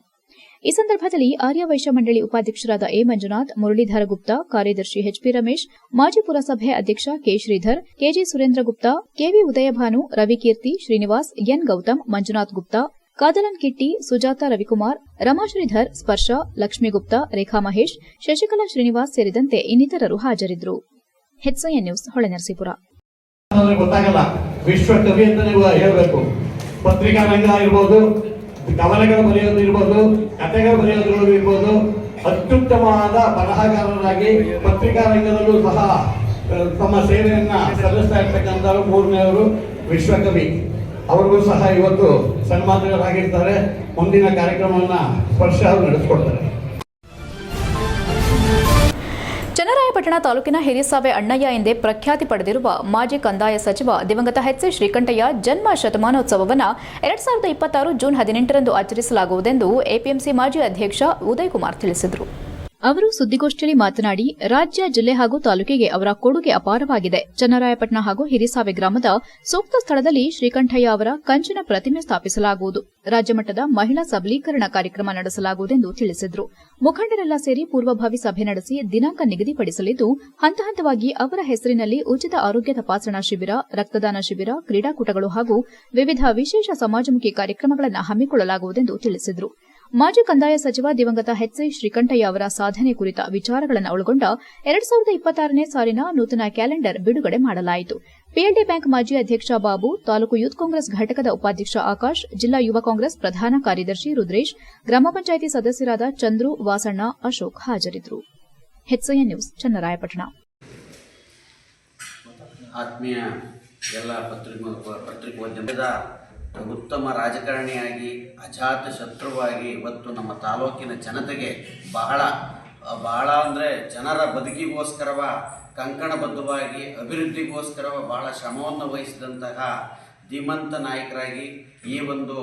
ಈ ಸಂದರ್ಭದಲ್ಲಿ ಆರ್ಯವೈಶ್ಯ ಮಂಡಳಿ ಉಪಾಧ್ಯಕ್ಷರಾದ ಎ. ಮಂಜುನಾಥ್, ಮುರಳೀಧರ ಗುಪ್ತಾ, ಕಾರ್ಯದರ್ಶಿ ಎಚ್ಪಿ ರಮೇಶ್, ಮಾಜಿ ಪುರಸಭೆ ಅಧ್ಯಕ್ಷ K. Shridhar K G Surendra Gupta K V Udayabhanu, Ravikirti, Srinivas, N. Gautam, Manjunath Gupta Kadalan Kitti, Sujatha Ravikumar, Rama Shridhar, Sparsha Lakshmigupta Rekha Mahesh, Shashikala Srinivas ಸೇರಿದಂತೆ ಇನ್ನಿತರರು ಹಾಜರಿದ್ದರು. H I N news, Holenarasipur. ಗೊತ್ತಾಗಲ್ಲ ವಿಶ್ವ ಕವಿ ಅಂತ ಹೇಳ್ಬೇಕು. ಪತ್ರಿಕಾ ರಂಗ ಇರ್ಬೋದು ಕವನಗಳು ಬರೆಯೋದು ಇರ್ಬೋದು ಕಥೆಗಳು ಬರೆಯೋದು ಇರ್ಬೋದು, ಅತ್ಯುತ್ತಮವಾದ ಬರಹಗಾರರಾಗಿ ಪತ್ರಿಕಾ ರಂಗದಲ್ಲೂ ಸಹ ತಮ್ಮ ಸೇವೆಯನ್ನ ಸಲ್ಲಿಸ್ತಾ ಇರ್ತಕ್ಕಂಥವ್ರು ಮೂರನೆಯವರು ವಿಶ್ವಕವಿ. ಅವ್ರಿಗೂ ಸಹ ಇವತ್ತು ಸನ್ಮಾನಿತರಾಗಿರ್ತಾರೆ ಮುಂದಿನ ಕಾರ್ಯಕ್ರಮವನ್ನು ಸ್ಪರ್ಶ ಅವರು ನಡೆಸ್ಕೊಡ್ತಾರೆ. ಚನ್ನರಾಯಪಟ್ಟಣ ತಾಲೂಕಿನ ಹಿರಿಸಾವೆ ಅಣ್ಣಯ್ಯ ಎಂದೇ ಪ್ರಖ್ಯಾತಿ ಪಡೆದಿರುವ ಮಾಜಿ ಕಂದಾಯ ಸಚಿವ ದಿವಂಗತ ಎಚ್ ಶ್ರೀಕಂಠಯ್ಯ ಜನ್ಮ ಶತಮಾನೋತ್ಸವವನ್ನು ಎರಡ್ ಸಾವಿರದ ಇಪ್ಪತ್ತಾರು ಜೂನ್ ಹದಿನೆಂಟರಂದು ಆಚರಿಸಲಾಗುವುದೆಂದು ಎಪಿಎಂಸಿ ಮಾಜಿ ಅಧ್ಯಕ್ಷ ಉದಯ್ ಕುಮಾರ್ ತಿಳಿಸಿದರು. ಅವರು ಸುದ್ದಿಗೋಷ್ಠಿಯಲ್ಲಿ ಮಾತನಾಡಿ, ರಾಜ್ಯ, ಜಿಲ್ಲೆ ಹಾಗೂ ತಾಲೂಕಿಗೆ ಅವರ ಕೊಡುಗೆ ಅಪಾರವಾಗಿದೆ. ಚನ್ನರಾಯಪಟ್ಟಣ ಹಾಗೂ ಹಿರಿಸಾವೆ ಗ್ರಾಮದ ಸೂಕ್ತ ಸ್ಥಳದಲ್ಲಿ ಶ್ರೀಕಂಠಯ್ಯ ಅವರ ಕಂಚಿನ ಪ್ರತಿಮೆ ಸ್ಥಾಪಿಸಲಾಗುವುದು. ರಾಜ್ಯಮಟ್ಟದ ಮಹಿಳಾ ಸಬಲೀಕರಣ ಕಾರ್ಯಕ್ರಮ ನಡೆಸಲಾಗುವುದೆಂದು ತಿಳಿಸಿದರು. ಮುಖಂಡರೆಲ್ಲ ಸೇರಿ ಪೂರ್ವಭಾವಿ ಸಭೆ ನಡೆಸಿ ದಿನಾಂಕ ನಿಗದಿಪಡಿಸಲಿದ್ದು, ಹಂತ ಹಂತವಾಗಿ ಅವರ ಹೆಸರಿನಲ್ಲಿ ಉಚಿತ ಆರೋಗ್ಯ ತಪಾಸಣಾ ಶಿಬಿರ, ರಕ್ತದಾನ ಶಿಬಿರ, ಕ್ರೀಡಾಕೂಟಗಳು ಹಾಗೂ ವಿವಿಧ ವಿಶೇಷ ಸಮಾಜಮುಖಿ ಕಾರ್ಯಕ್ರಮಗಳನ್ನು ಹಮ್ಮಿಕೊಳ್ಳಲಾಗುವುದೆಂದು ತಿಳಿಸಿದರು. ಮಾಜಿ ಕಂದಾಯ ಸಚಿವ ದಿವಂಗತ ಎಚ್ಸಿ ಶ್ರೀಕಂಠಯ್ಯ ಅವರ ಸಾಧನೆ ಕುರಿತ ವಿಚಾರಗಳನ್ನು ಒಳಗೊಂಡ ಎರಡ್ ಸಾವಿರದ ಇಪ್ಪತ್ತಾರನೇ ಸಾಲಿನ ನೂತನ ಕ್ಯಾಲೆಂಡರ್ ಬಿಡುಗಡೆ ಮಾಡಲಾಯಿತು. ಪಿಎಲ್ಡಿ ಬ್ಯಾಂಕ್ ಮಾಜಿ ಅಧ್ಯಕ್ಷ ಬಾಬು, ತಾಲೂಕು ಯೂತ್ ಕಾಂಗ್ರೆಸ್ ಘಟಕದ ಉಪಾಧ್ಯಕ್ಷ ಆಕಾಶ್, ಜಿಲ್ಲಾ ಯುವ ಕಾಂಗ್ರೆಸ್ ಪ್ರಧಾನ ಕಾರ್ಯದರ್ಶಿ ರುದ್ರೇಶ್, ಗ್ರಾಮ ಪಂಚಾಯಿತಿ ಸದಸ್ಯರಾದ ಚಂದ್ರು, ವಾಸಣ್ಣ, ಅಶೋಕ್ ಹಾಜರಿದ್ದರು. ನ್ಯೂಸ್ ಆತ್ಮೀಯ ಎಲ್ಲ ಪತ್ರಿಕೋ ಪತ್ರಿಕೋದ್ಯಮದ ಉತ್ತಮ ರಾಜಕಾರಣಿಯಾಗಿ, ಅಜಾತ ಶತ್ರುವಾಗಿ ಇವತ್ತು ನಮ್ಮ ತಾಲೂಕಿನ ಜನತೆಗೆ ಬಹಳ ಬಹಳ ಅಂದರೆ ಜನರ ಬದುಕಿಗೋಸ್ಕರವ, ಕಂಕಣಬದ್ಧವಾಗಿ, ಅಭಿವೃದ್ಧಿಗೋಸ್ಕರವ ಬಹಳ ಶ್ರಮವನ್ನು ವಹಿಸಿದಂತಹ ಧೀಮಂತ ನಾಯಕರಾಗಿ ಈ ಒಂದು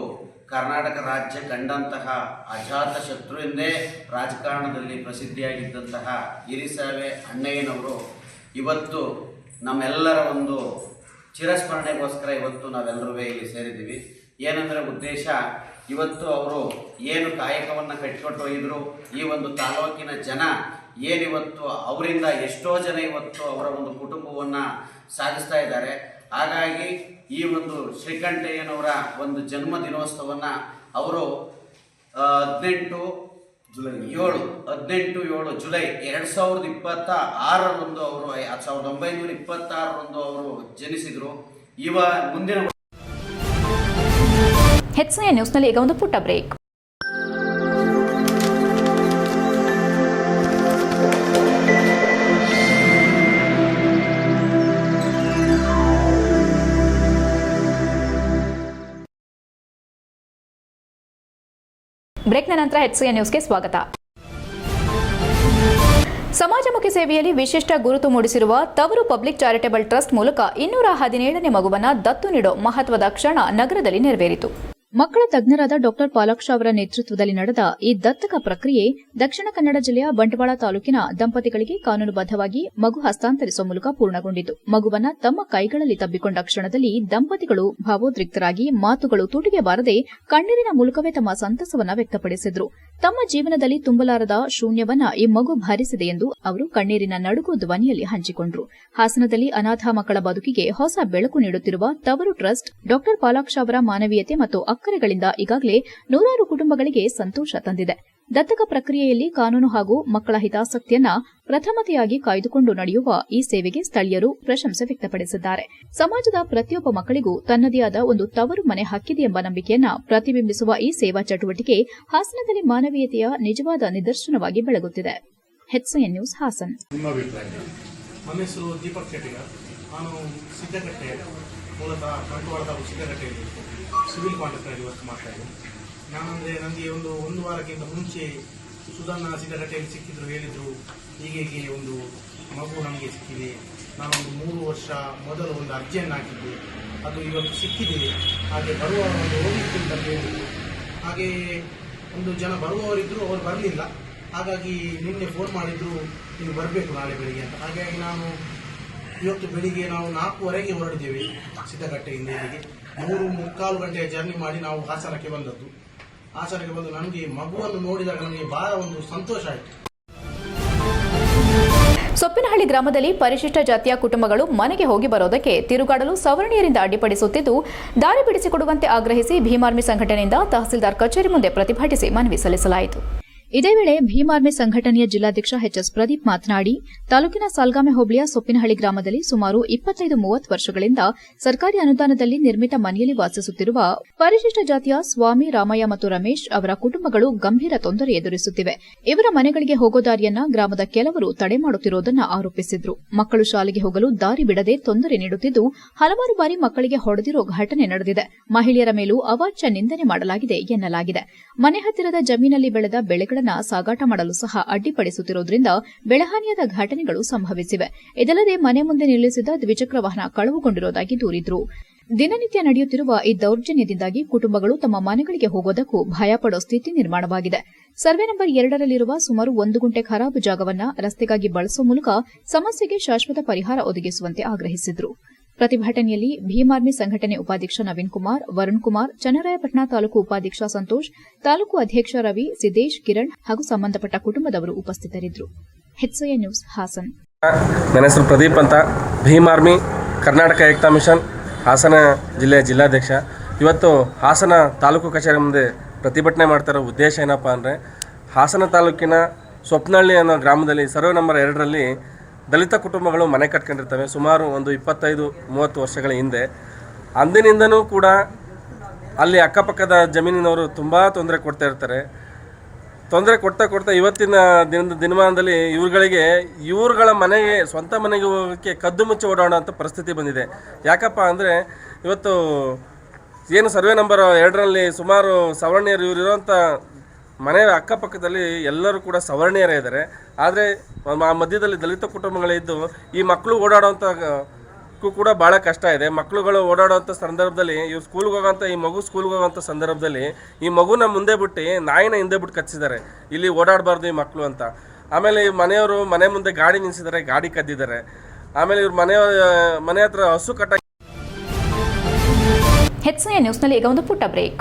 ಕರ್ನಾಟಕ ರಾಜ್ಯ ಕಂಡಂತಹ ಅಜಾತ ಶತ್ರು ಎಂದೇ ರಾಜಕಾರಣದಲ್ಲಿ ಪ್ರಸಿದ್ಧಿಯಾಗಿದ್ದಂತಹ ಹಿರಿಸಾವೆ ಅಣ್ಣಯ್ಯನವರು ಇವತ್ತು ನಮ್ಮೆಲ್ಲರ ಒಂದು ಚಿರಸ್ಮರಣೆಗೋಸ್ಕರ ಇವತ್ತು ನಾವೆಲ್ಲರೂ ಇಲ್ಲಿ ಸೇರಿದ್ದೀವಿ. ಏನಂದರೆ ಉದ್ದೇಶ, ಇವತ್ತು ಅವರು ಏನು ಕಾಯಕವನ್ನು ಕಟ್ಟಿಕೊಟ್ಟು ಹೋಗಿದ್ರು, ಈ ಒಂದು ತಾಲೂಕಿನ ಜನ ಏನಿವತ್ತು, ಅವರಿಂದ ಎಷ್ಟೋ ಜನ ಇವತ್ತು ಅವರ ಒಂದು ಕುಟುಂಬವನ್ನು ಸಾಗಿಸ್ತಾ ಇದ್ದಾರೆ. ಹಾಗಾಗಿ ಈ ಒಂದು ಶ್ರೀಕಂಠಯ್ಯನವರ ಒಂದು ಜನ್ಮ ದಿನೋತ್ಸವವನ್ನು ಅವರು ಹದಿನೆಂಟು ಜುಲೈ ಏಳು ಹದಿನೆಂಟು ಏಳು ಜುಲೈ ಎರಡು ಸಾವಿರದ ಇಪ್ಪತ್ತ ಆರರಂದು ಅವರು ಸಾವಿರದ ಒಂಬೈನೂರ ಇಪ್ಪತ್ತಾರರಂದು ಅವರು ಜನಿಸಿದರು. ಇವ ಮುಂದಿನ ಹೆಚ್ಚಿನ ನ್ಯೂಸ್ನಲ್ಲಿ ಈಗ ಒಂದು ಪುಟ್ಟ ಬ್ರೇಕ್. ಬ್ರೇಕ್ನ ನಂತರ ಎಚ್ಸಿಎ ನ್ಯೂಸ್ಗೆ ಸ್ವಾಗತ. ಸಮಾಜಮುಖಿ ಸೇವೆಯಲ್ಲಿ ವಿಶಿಷ್ಟ ಗುರುತು ಮೂಡಿಸಿರುವ ತವರು ಪಬ್ಲಿಕ್ ಚಾರಿಟೇಬಲ್ ಟ್ರಸ್ಟ್ ಮೂಲಕ ಇನ್ನೂರ ಹದಿನೇಳನೇ ಮಗುವನ್ನ ದತ್ತು ನೀಡೋ ಮಹತ್ವದ ಕ್ಷಣ ನಗರದಲ್ಲಿ ನೆರವೇರಿತು. ಮಕ್ಕಳ ತಜ್ಞರಾದ ಡಾಕ್ಟರ್ ಪಾಲಾಕ್ಷ ಅವರ ನೇತೃತ್ವದಲ್ಲಿ ನಡೆದ ಈ ದತ್ತಕ ಪ್ರಕ್ರಿಯೆ ದಕ್ಷಿಣ ಕನ್ನಡ ಜಿಲ್ಲೆಯ ಬಂಟ್ವಾಳ ತಾಲೂಕಿನ ದಂಪತಿಗಳಿಗೆ ಕಾನೂನುಬದ್ದವಾಗಿ ಮಗು ಹಸ್ತಾಂತರಿಸುವ ಮೂಲಕ ಪೂರ್ಣಗೊಂಡಿತು. ಮಗುವನ್ನ ತಮ್ಮ ಕೈಗಳಲ್ಲಿ ತಬ್ಬಿಕೊಂಡ ಕ್ಷಣದಲ್ಲಿ ದಂಪತಿಗಳು ಭಾವೋದ್ರಿಕ್ತರಾಗಿ ಮಾತುಗಳು ತುಟಿಗೆ ಬಾರದೆ ಕಣ್ಣೀರಿನ ಮೂಲಕವೇ ತಮ್ಮ ಸಂತಸವನ್ನ ವ್ಯಕ್ತಪಡಿಸಿದ್ರು. ತಮ್ಮ ಜೀವನದಲ್ಲಿ ತುಂಬಲಾರದ ಶೂನ್ಯವನ್ನ ಈ ಮಗು ಭರಿಸಿದೆ ಎಂದು ಅವರು ಕಣ್ಣೀರಿನ ನಡುಗು ಧ್ವನಿಯಲ್ಲಿ ಹಂಚಿಕೊಂಡ್ರು. ಹಾಸನದಲ್ಲಿ ಅನಾಥ ಮಕ್ಕಳ ಬದುಕಿಗೆ ಹೊಸ ಬೆಳಕು ನೀಡುತ್ತಿರುವ ತವರು ಟ್ರಸ್ಟ್ ಡಾಕ್ಟರ್ ಪಾಲಾಕ್ಷ ಅವರ ಮಾನವೀಯತೆ ಮತ್ತು ಅಕ್ಕರೆಗಳಿಂದ ಈಗಾಗಲೇ ನೂರಾರು ಕುಟುಂಬಗಳಿಗೆ ಸಂತೋಷ ತಂದಿದೆ. ದತ್ತಕ ಪ್ರಕ್ರಿಯೆಯಲ್ಲಿ ಕಾನೂನು ಹಾಗೂ ಮಕ್ಕಳ ಹಿತಾಸಕ್ತಿಯನ್ನ ಪ್ರಥಮತೆಯಾಗಿ ಕಾಯ್ದುಕೊಂಡು ನಡೆಯುವ ಈ ಸೇವೆಗೆ ಸ್ಥಳೀಯರು ಪ್ರಶಂಸೆ ವ್ಯಕ್ತಪಡಿಸಿದ್ದಾರೆ. ಸಮಾಜದ ಪ್ರತಿಯೊಬ್ಬ ಮಕ್ಕಳಿಗೂ ತನ್ನದೇ ಆದ ಒಂದು ತವರು ಮನೆ ಹಕ್ಕಿದೆ ಎಂಬ ನಂಬಿಕೆಯನ್ನ ಪ್ರತಿಬಿಂಬಿಸುವ ಈ ಸೇವಾ ಚಟುವಟಿಕೆ ಹಾಸನದಲ್ಲಿ ಮಾನವೀಯತೆಯ ನಿಜವಾದ ನಿದರ್ಶನವಾಗಿ ಬೆಳಗುತ್ತಿದೆ. ನ್ಯೂಸ್ ಹಾಸನ್. ಮೂಲತಃ ಬಂಟ್ವಾಳದ ಸಿದ್ದಗಟ್ಟೆಯಲ್ಲಿ ಸಿವಿಲ್ ಕಾಂಟ್ರಾಕ್ಟರ್ ಆಗಿ ವರ್ಕ್ ಮಾಡ್ತಾ ಇದ್ದೀನಿ ನಾನಂದರೆ ನನಗೆ ಒಂದು ಒಂದು ವಾರಕ್ಕಿಂತ ಮುಂಚೆ ಸುಧಾನ ಸಿದ್ದಗಟ್ಟೆಯಲ್ಲಿ ಸಿಕ್ಕಿದ್ರು, ಹೇಳಿದರು, ಹೀಗೆ ಹೀಗೆ ಒಂದು ಮಗು ನಮಗೆ ಸಿಕ್ಕಿದೆ. ನಾನೊಂದು ಮೂರು ವರ್ಷ ಮೊದಲು ಒಂದು ಅರ್ಜಿಯನ್ನು ಹಾಕಿದ್ದೆ. ಅದು ಇವತ್ತು ಸಿಕ್ಕಿದೆ. ಹಾಗೆ ಬರುವ ಒಂದು ಹೋಗಿತ್ತು ಅಂತ ಹಾಗೆ ಒಂದು ಜನ ಬರುವವರಿದ್ದರು ಅವರು ಬರಲಿಲ್ಲ. ಹಾಗಾಗಿ ನಿನ್ನೆ ಫೋನ್ ಮಾಡಿದ್ರು ನೀವು ಬರಬೇಕು ನಾಳೆ ಬೆಳಿಗ್ಗೆ ಅಂತ. ಹಾಗಾಗಿ ನಾನು ಇವತ್ತು ಬೆಳಿಗ್ಗೆ ನಾವು ನಾಲ್ಕೂವರೆಗೆ ಹೊರಡಿದ್ದೇವೆ ಸಿದ್ದಗಟ್ಟೆಯಿಂದ ಇಲ್ಲಿಗೆ. ಮೂರು ಮುಕ್ಕಾಲು ಗಂಟೆಯ ಜರ್ನಿ ಮಾಡಿ ನಾವು ಹಾಸನಕ್ಕೆ ಬಂದದ್ದು. ಹಾಸನಕ್ಕೆ ಬಂದು ನನಗೆ ಮಗುವನ್ನು ನೋಡಿದಾಗ ನನಗೆ ಬಹಳ ಒಂದು ಸಂತೋಷ ಆಯಿತು. ಸೊಪ್ಪಿನಹಳ್ಳಿ ಗ್ರಾಮದಲ್ಲಿ ಪರಿಶಿಷ್ಟ ಜಾತಿಯ ಕುಟುಂಬಗಳು ಮನೆಗೆ ಹೋಗಿ ಬರೋದಕ್ಕೆ ತಿರುಗಾಡಲು ಸವರ್ಣೀಯರಿಂದ ಅಡ್ಡಿಪಡಿಸುತ್ತಿದ್ದು, ದಾರಿ ಬಿಡಿಸಿಕೊಡುವಂತೆ ಆಗ್ರಹಿಸಿ ಭೀಮಾರ್ಮಿ ಸಂಘಟನೆಯಿಂದ ತಹಸೀಲ್ದಾರ್ ಕಚೇರಿ ಮುಂದೆ ಪ್ರತಿಭಟಿಸಿ ಮನವಿ ಸಲ್ಲಿಸಲಾಯಿತು. ಇದೇ ವೇಳೆ ಭೀಮಾರ್ಮಿ ಸಂಘಟನೆಯ ಜಿಲ್ಲಾಧ್ಯಕ್ಷ ಎಚ್ಎಸ್ ಪ್ರದೀಪ್ ಮಾತನಾಡಿ, ತಾಲೂಕಿನ ಸಾಲ್ಗಾಮೆ ಹೋಬಳಿಯ ಸೊಪ್ಪಿನಹಳ್ಳಿ ಗ್ರಾಮದಲ್ಲಿ ಸುಮಾರು ಇಪ್ಪತ್ತೈದು ಮೂವತ್ತು ವರ್ಷಗಳಿಂದ ಸರ್ಕಾರಿ ಅನುದಾನದಲ್ಲಿ ನಿರ್ಮಿತ ಮನೆಯಲ್ಲಿ ವಾಸಿಸುತ್ತಿರುವ ಪರಿಶಿಷ್ಟ ಜಾತಿಯ ಸ್ವಾಮಿ ರಾಮಯ್ಯ ಮತ್ತು ರಮೇಶ್ ಅವರ ಕುಟುಂಬಗಳು ಗಂಭೀರ ತೊಂದರೆ ಎದುರಿಸುತ್ತಿವೆ. ಇವರ ಮನೆಗಳಿಗೆ ಹೋಗೋ ದಾರಿಯನ್ನ ಗ್ರಾಮದ ಕೆಲವರು ತಡೆ ಮಾಡುತ್ತಿರುವುದನ್ನು ಆರೋಪಿಸಿದ್ರು. ಮಕ್ಕಳು ಶಾಲೆಗೆ ಹೋಗಲು ದಾರಿ ಬಿಡದೆ ತೊಂದರೆ ನೀಡುತ್ತಿದ್ದು, ಹಲವಾರು ಬಾರಿ ಮಕ್ಕಳಿಗೆ ಹೊಡೆದಿರೋ ಘಟನೆ ನಡೆದಿದೆ. ಮಹಿಳೆಯರ ಮೇಲೂ ಅವಾಚ್ಯ ನಿಂದನೆ ಮಾಡಲಾಗಿದೆ ಎನ್ನಲಾಗಿದೆ. ಮನೆ ಹತ್ತಿರದ ಜಮೀನಲ್ಲಿ ಬೆಳೆದ ಬೆಳೆಗಳನ್ನ ಸಾಗಾಟ ಮಾಡಲು ಸಹ ಅಡ್ಡಿಪಡಿಸುತ್ತಿರುವುದರಿಂದ ಬೆಳಹಾನಿಯಾದ ಘಟನೆಗಳು ಸಂಭವಿಸಿವೆ. ಇದಲ್ಲದೆ ಮನೆ ಮುಂದೆ ನಿಲ್ಲಿಸಿದ ದ್ವಿಚಕ್ರ ವಾಹನ ಕಳವುಗೊಂಡಿರುವುದಾಗಿ ದೂರಿದ್ರು. ದಿನನಿತ್ಯ ನಡೆಯುತ್ತಿರುವ ಈ ದೌರ್ಜನ್ಯದಿಂದಾಗಿ ಕುಟುಂಬಗಳು ತಮ್ಮ ಮನೆಗಳಿಗೆ ಹೋಗೋದಕ್ಕೂ ಭಯಪಡೋ ಸ್ಥಿತಿ ನಿರ್ಮಾಣವಾಗಿದೆ. ಸರ್ವೆ ನಂಬರ್ ಎರಡರಲ್ಲಿರುವ ಸುಮಾರು ಒಂದು ಗುಂಟೆ ಖರಾಬು ಜಾಗವನ್ನ ರಸ್ತೆಗಾಗಿ ಬಳಸುವ ಮೂಲಕ ಸಮಸ್ಯೆಗೆ ಶಾಶ್ವತ ಪರಿಹಾರ ಒದಗಿಸುವಂತೆ ಆಗ್ರಹಿಸಿದ್ರು. ಪ್ರತಿಭಟನೆಯಲ್ಲಿ ಭೀಮಾರ್ಮಿ ಸಂಘಟನೆ ಉಪಾಧ್ಯಕ್ಷ ನವೀನ್ ಕುಮಾರ್, ವರುಣ್ ಕುಮಾರ್, ಚನ್ನರಾಯಪಟ್ಟಣ ತಾಲೂಕು ಉಪಾಧ್ಯಕ್ಷ ಸಂತೋಷ್, ತಾಲೂಕು ಅಧ್ಯಕ್ಷ ರವಿ, ಸಿದ್ದೇಶ್, ಕಿರಣ್ ಹಾಗೂ ಸಂಬಂಧಪಟ್ಟ ಕುಟುಂಬದವರು ಉಪಸ್ಥಿತರಿದ್ದರು. ನ್ಯೂಸ್, ಹಾಸನ್. ನನ್ನ ಹೆಸರು ಪ್ರದೀಪ್ ಅಂತ. ಭೀಮಾರ್ಮಿ ಕರ್ನಾಟಕ ಏಕ್ತಾ ಮಿಷನ್, ಹಾಸನ ಜಿಲ್ಲೆಯ ಜಿಲ್ಲಾಧ್ಯಕ್ಷ. ಇವತ್ತು ಹಾಸನ ತಾಲೂಕು ಕಚೇರಿ ಮುಂದೆ ಪ್ರತಿಭಟನೆ ಮಾಡ್ತಾ ಇರೋ ಉದ್ದೇಶ ಏನಪ್ಪ ಅಂದರೆ, ಹಾಸನ ತಾಲೂಕಿನ ಸ್ವಪ್ನಹಳ್ಳಿ ಅನ್ನೋ ಗ್ರಾಮದಲ್ಲಿ ಸರ್ವೆ ನಂಬರ್ ಎರಡರಲ್ಲಿ ದಲಿತ ಕುಟುಂಬಗಳು ಮನೆ ಕಟ್ಕೊಂಡಿರ್ತವೆ ಸುಮಾರು ಒಂದು ಇಪ್ಪತ್ತೈದು, ಮೂವತ್ತು ವರ್ಷಗಳ ಹಿಂದೆ. ಅಂದಿನಿಂದನೂ ಕೂಡ ಅಲ್ಲಿ ಅಕ್ಕಪಕ್ಕದ ಜಮೀನಿನವರು ತುಂಬ ತೊಂದರೆ ಕೊಡ್ತಾ ಇರ್ತಾರೆ. ತೊಂದರೆ ಕೊಡ್ತಾ ಕೊಡ್ತಾ ಇವತ್ತಿನ ದಿನದ ದಿನಮಾನದಲ್ಲಿ ಇವ್ರುಗಳಿಗೆ, ಇವ್ರುಗಳ ಮನೆಗೆ, ಸ್ವಂತ ಮನೆಗೆ ಹೋಗೋಕ್ಕೆ ಕದ್ದು ಮುಚ್ಚಿ ಓಡೋಣ ಅಂತ ಪರಿಸ್ಥಿತಿ ಬಂದಿದೆ. ಯಾಕಪ್ಪ ಅಂದರೆ ಇವತ್ತು ಏನು ಸರ್ವೆ ನಂಬರ್ ಎರಡರಲ್ಲಿ ಸುಮಾರು ಸವರ್ಣೀಯರು ಇವರು ಇರೋಂಥ ಮನೆ ಅಕ್ಕಪಕ್ಕದಲ್ಲಿ ಎಲ್ಲರೂ ಕೂಡ ಸವರ್ಣೀಯರೇ ಇದ್ದಾರೆ. ಆದರೆ ಆ ಮಧ್ಯದಲ್ಲಿ ದಲಿತ ಕುಟುಂಬಗಳಿದ್ದು ಈ ಮಕ್ಕಳು ಓಡಾಡುವಂಥ ಕೂಡ ಭಾಳ ಕಷ್ಟ ಇದೆ. ಮಕ್ಕಳುಗಳು ಓಡಾಡುವಂಥ ಸಂದರ್ಭದಲ್ಲಿ, ಇವ್ರು ಸ್ಕೂಲ್ಗೆ ಹೋಗೋಂಥ ಈ ಮಗು ಸ್ಕೂಲ್ಗೆ ಹೋಗೋಂಥ ಸಂದರ್ಭದಲ್ಲಿ ಈ ಮಗುನ ಮುಂದೆ ಬಿಟ್ಟು ನಾಯಿನ ಹಿಂದೆ ಬಿಟ್ಟು ಕಚ್ಚಿದ್ದಾರೆ. ಇಲ್ಲಿ ಓಡಾಡಬಾರ್ದು ಈ ಮಕ್ಕಳು ಅಂತ. ಆಮೇಲೆ ಈ ಮನೆಯವರು ಮನೆ ಮುಂದೆ ಗಾಡಿ ನಿಲ್ಲಿಸಿದ್ದಾರೆ ಗಾಡಿ ಕದ್ದಿದ್ದಾರೆ. ಆಮೇಲೆ ಇವ್ರ ಮನೆ ಮನೆ ಹತ್ರ ಹಸು ಕಟ್ಟ ಹೆಚ್ಚಿನ ನ್ಯೂಸ್ನಲ್ಲಿ ಈಗ ಒಂದು ಪುಟ್ಟ ಬ್ರೇಕ್.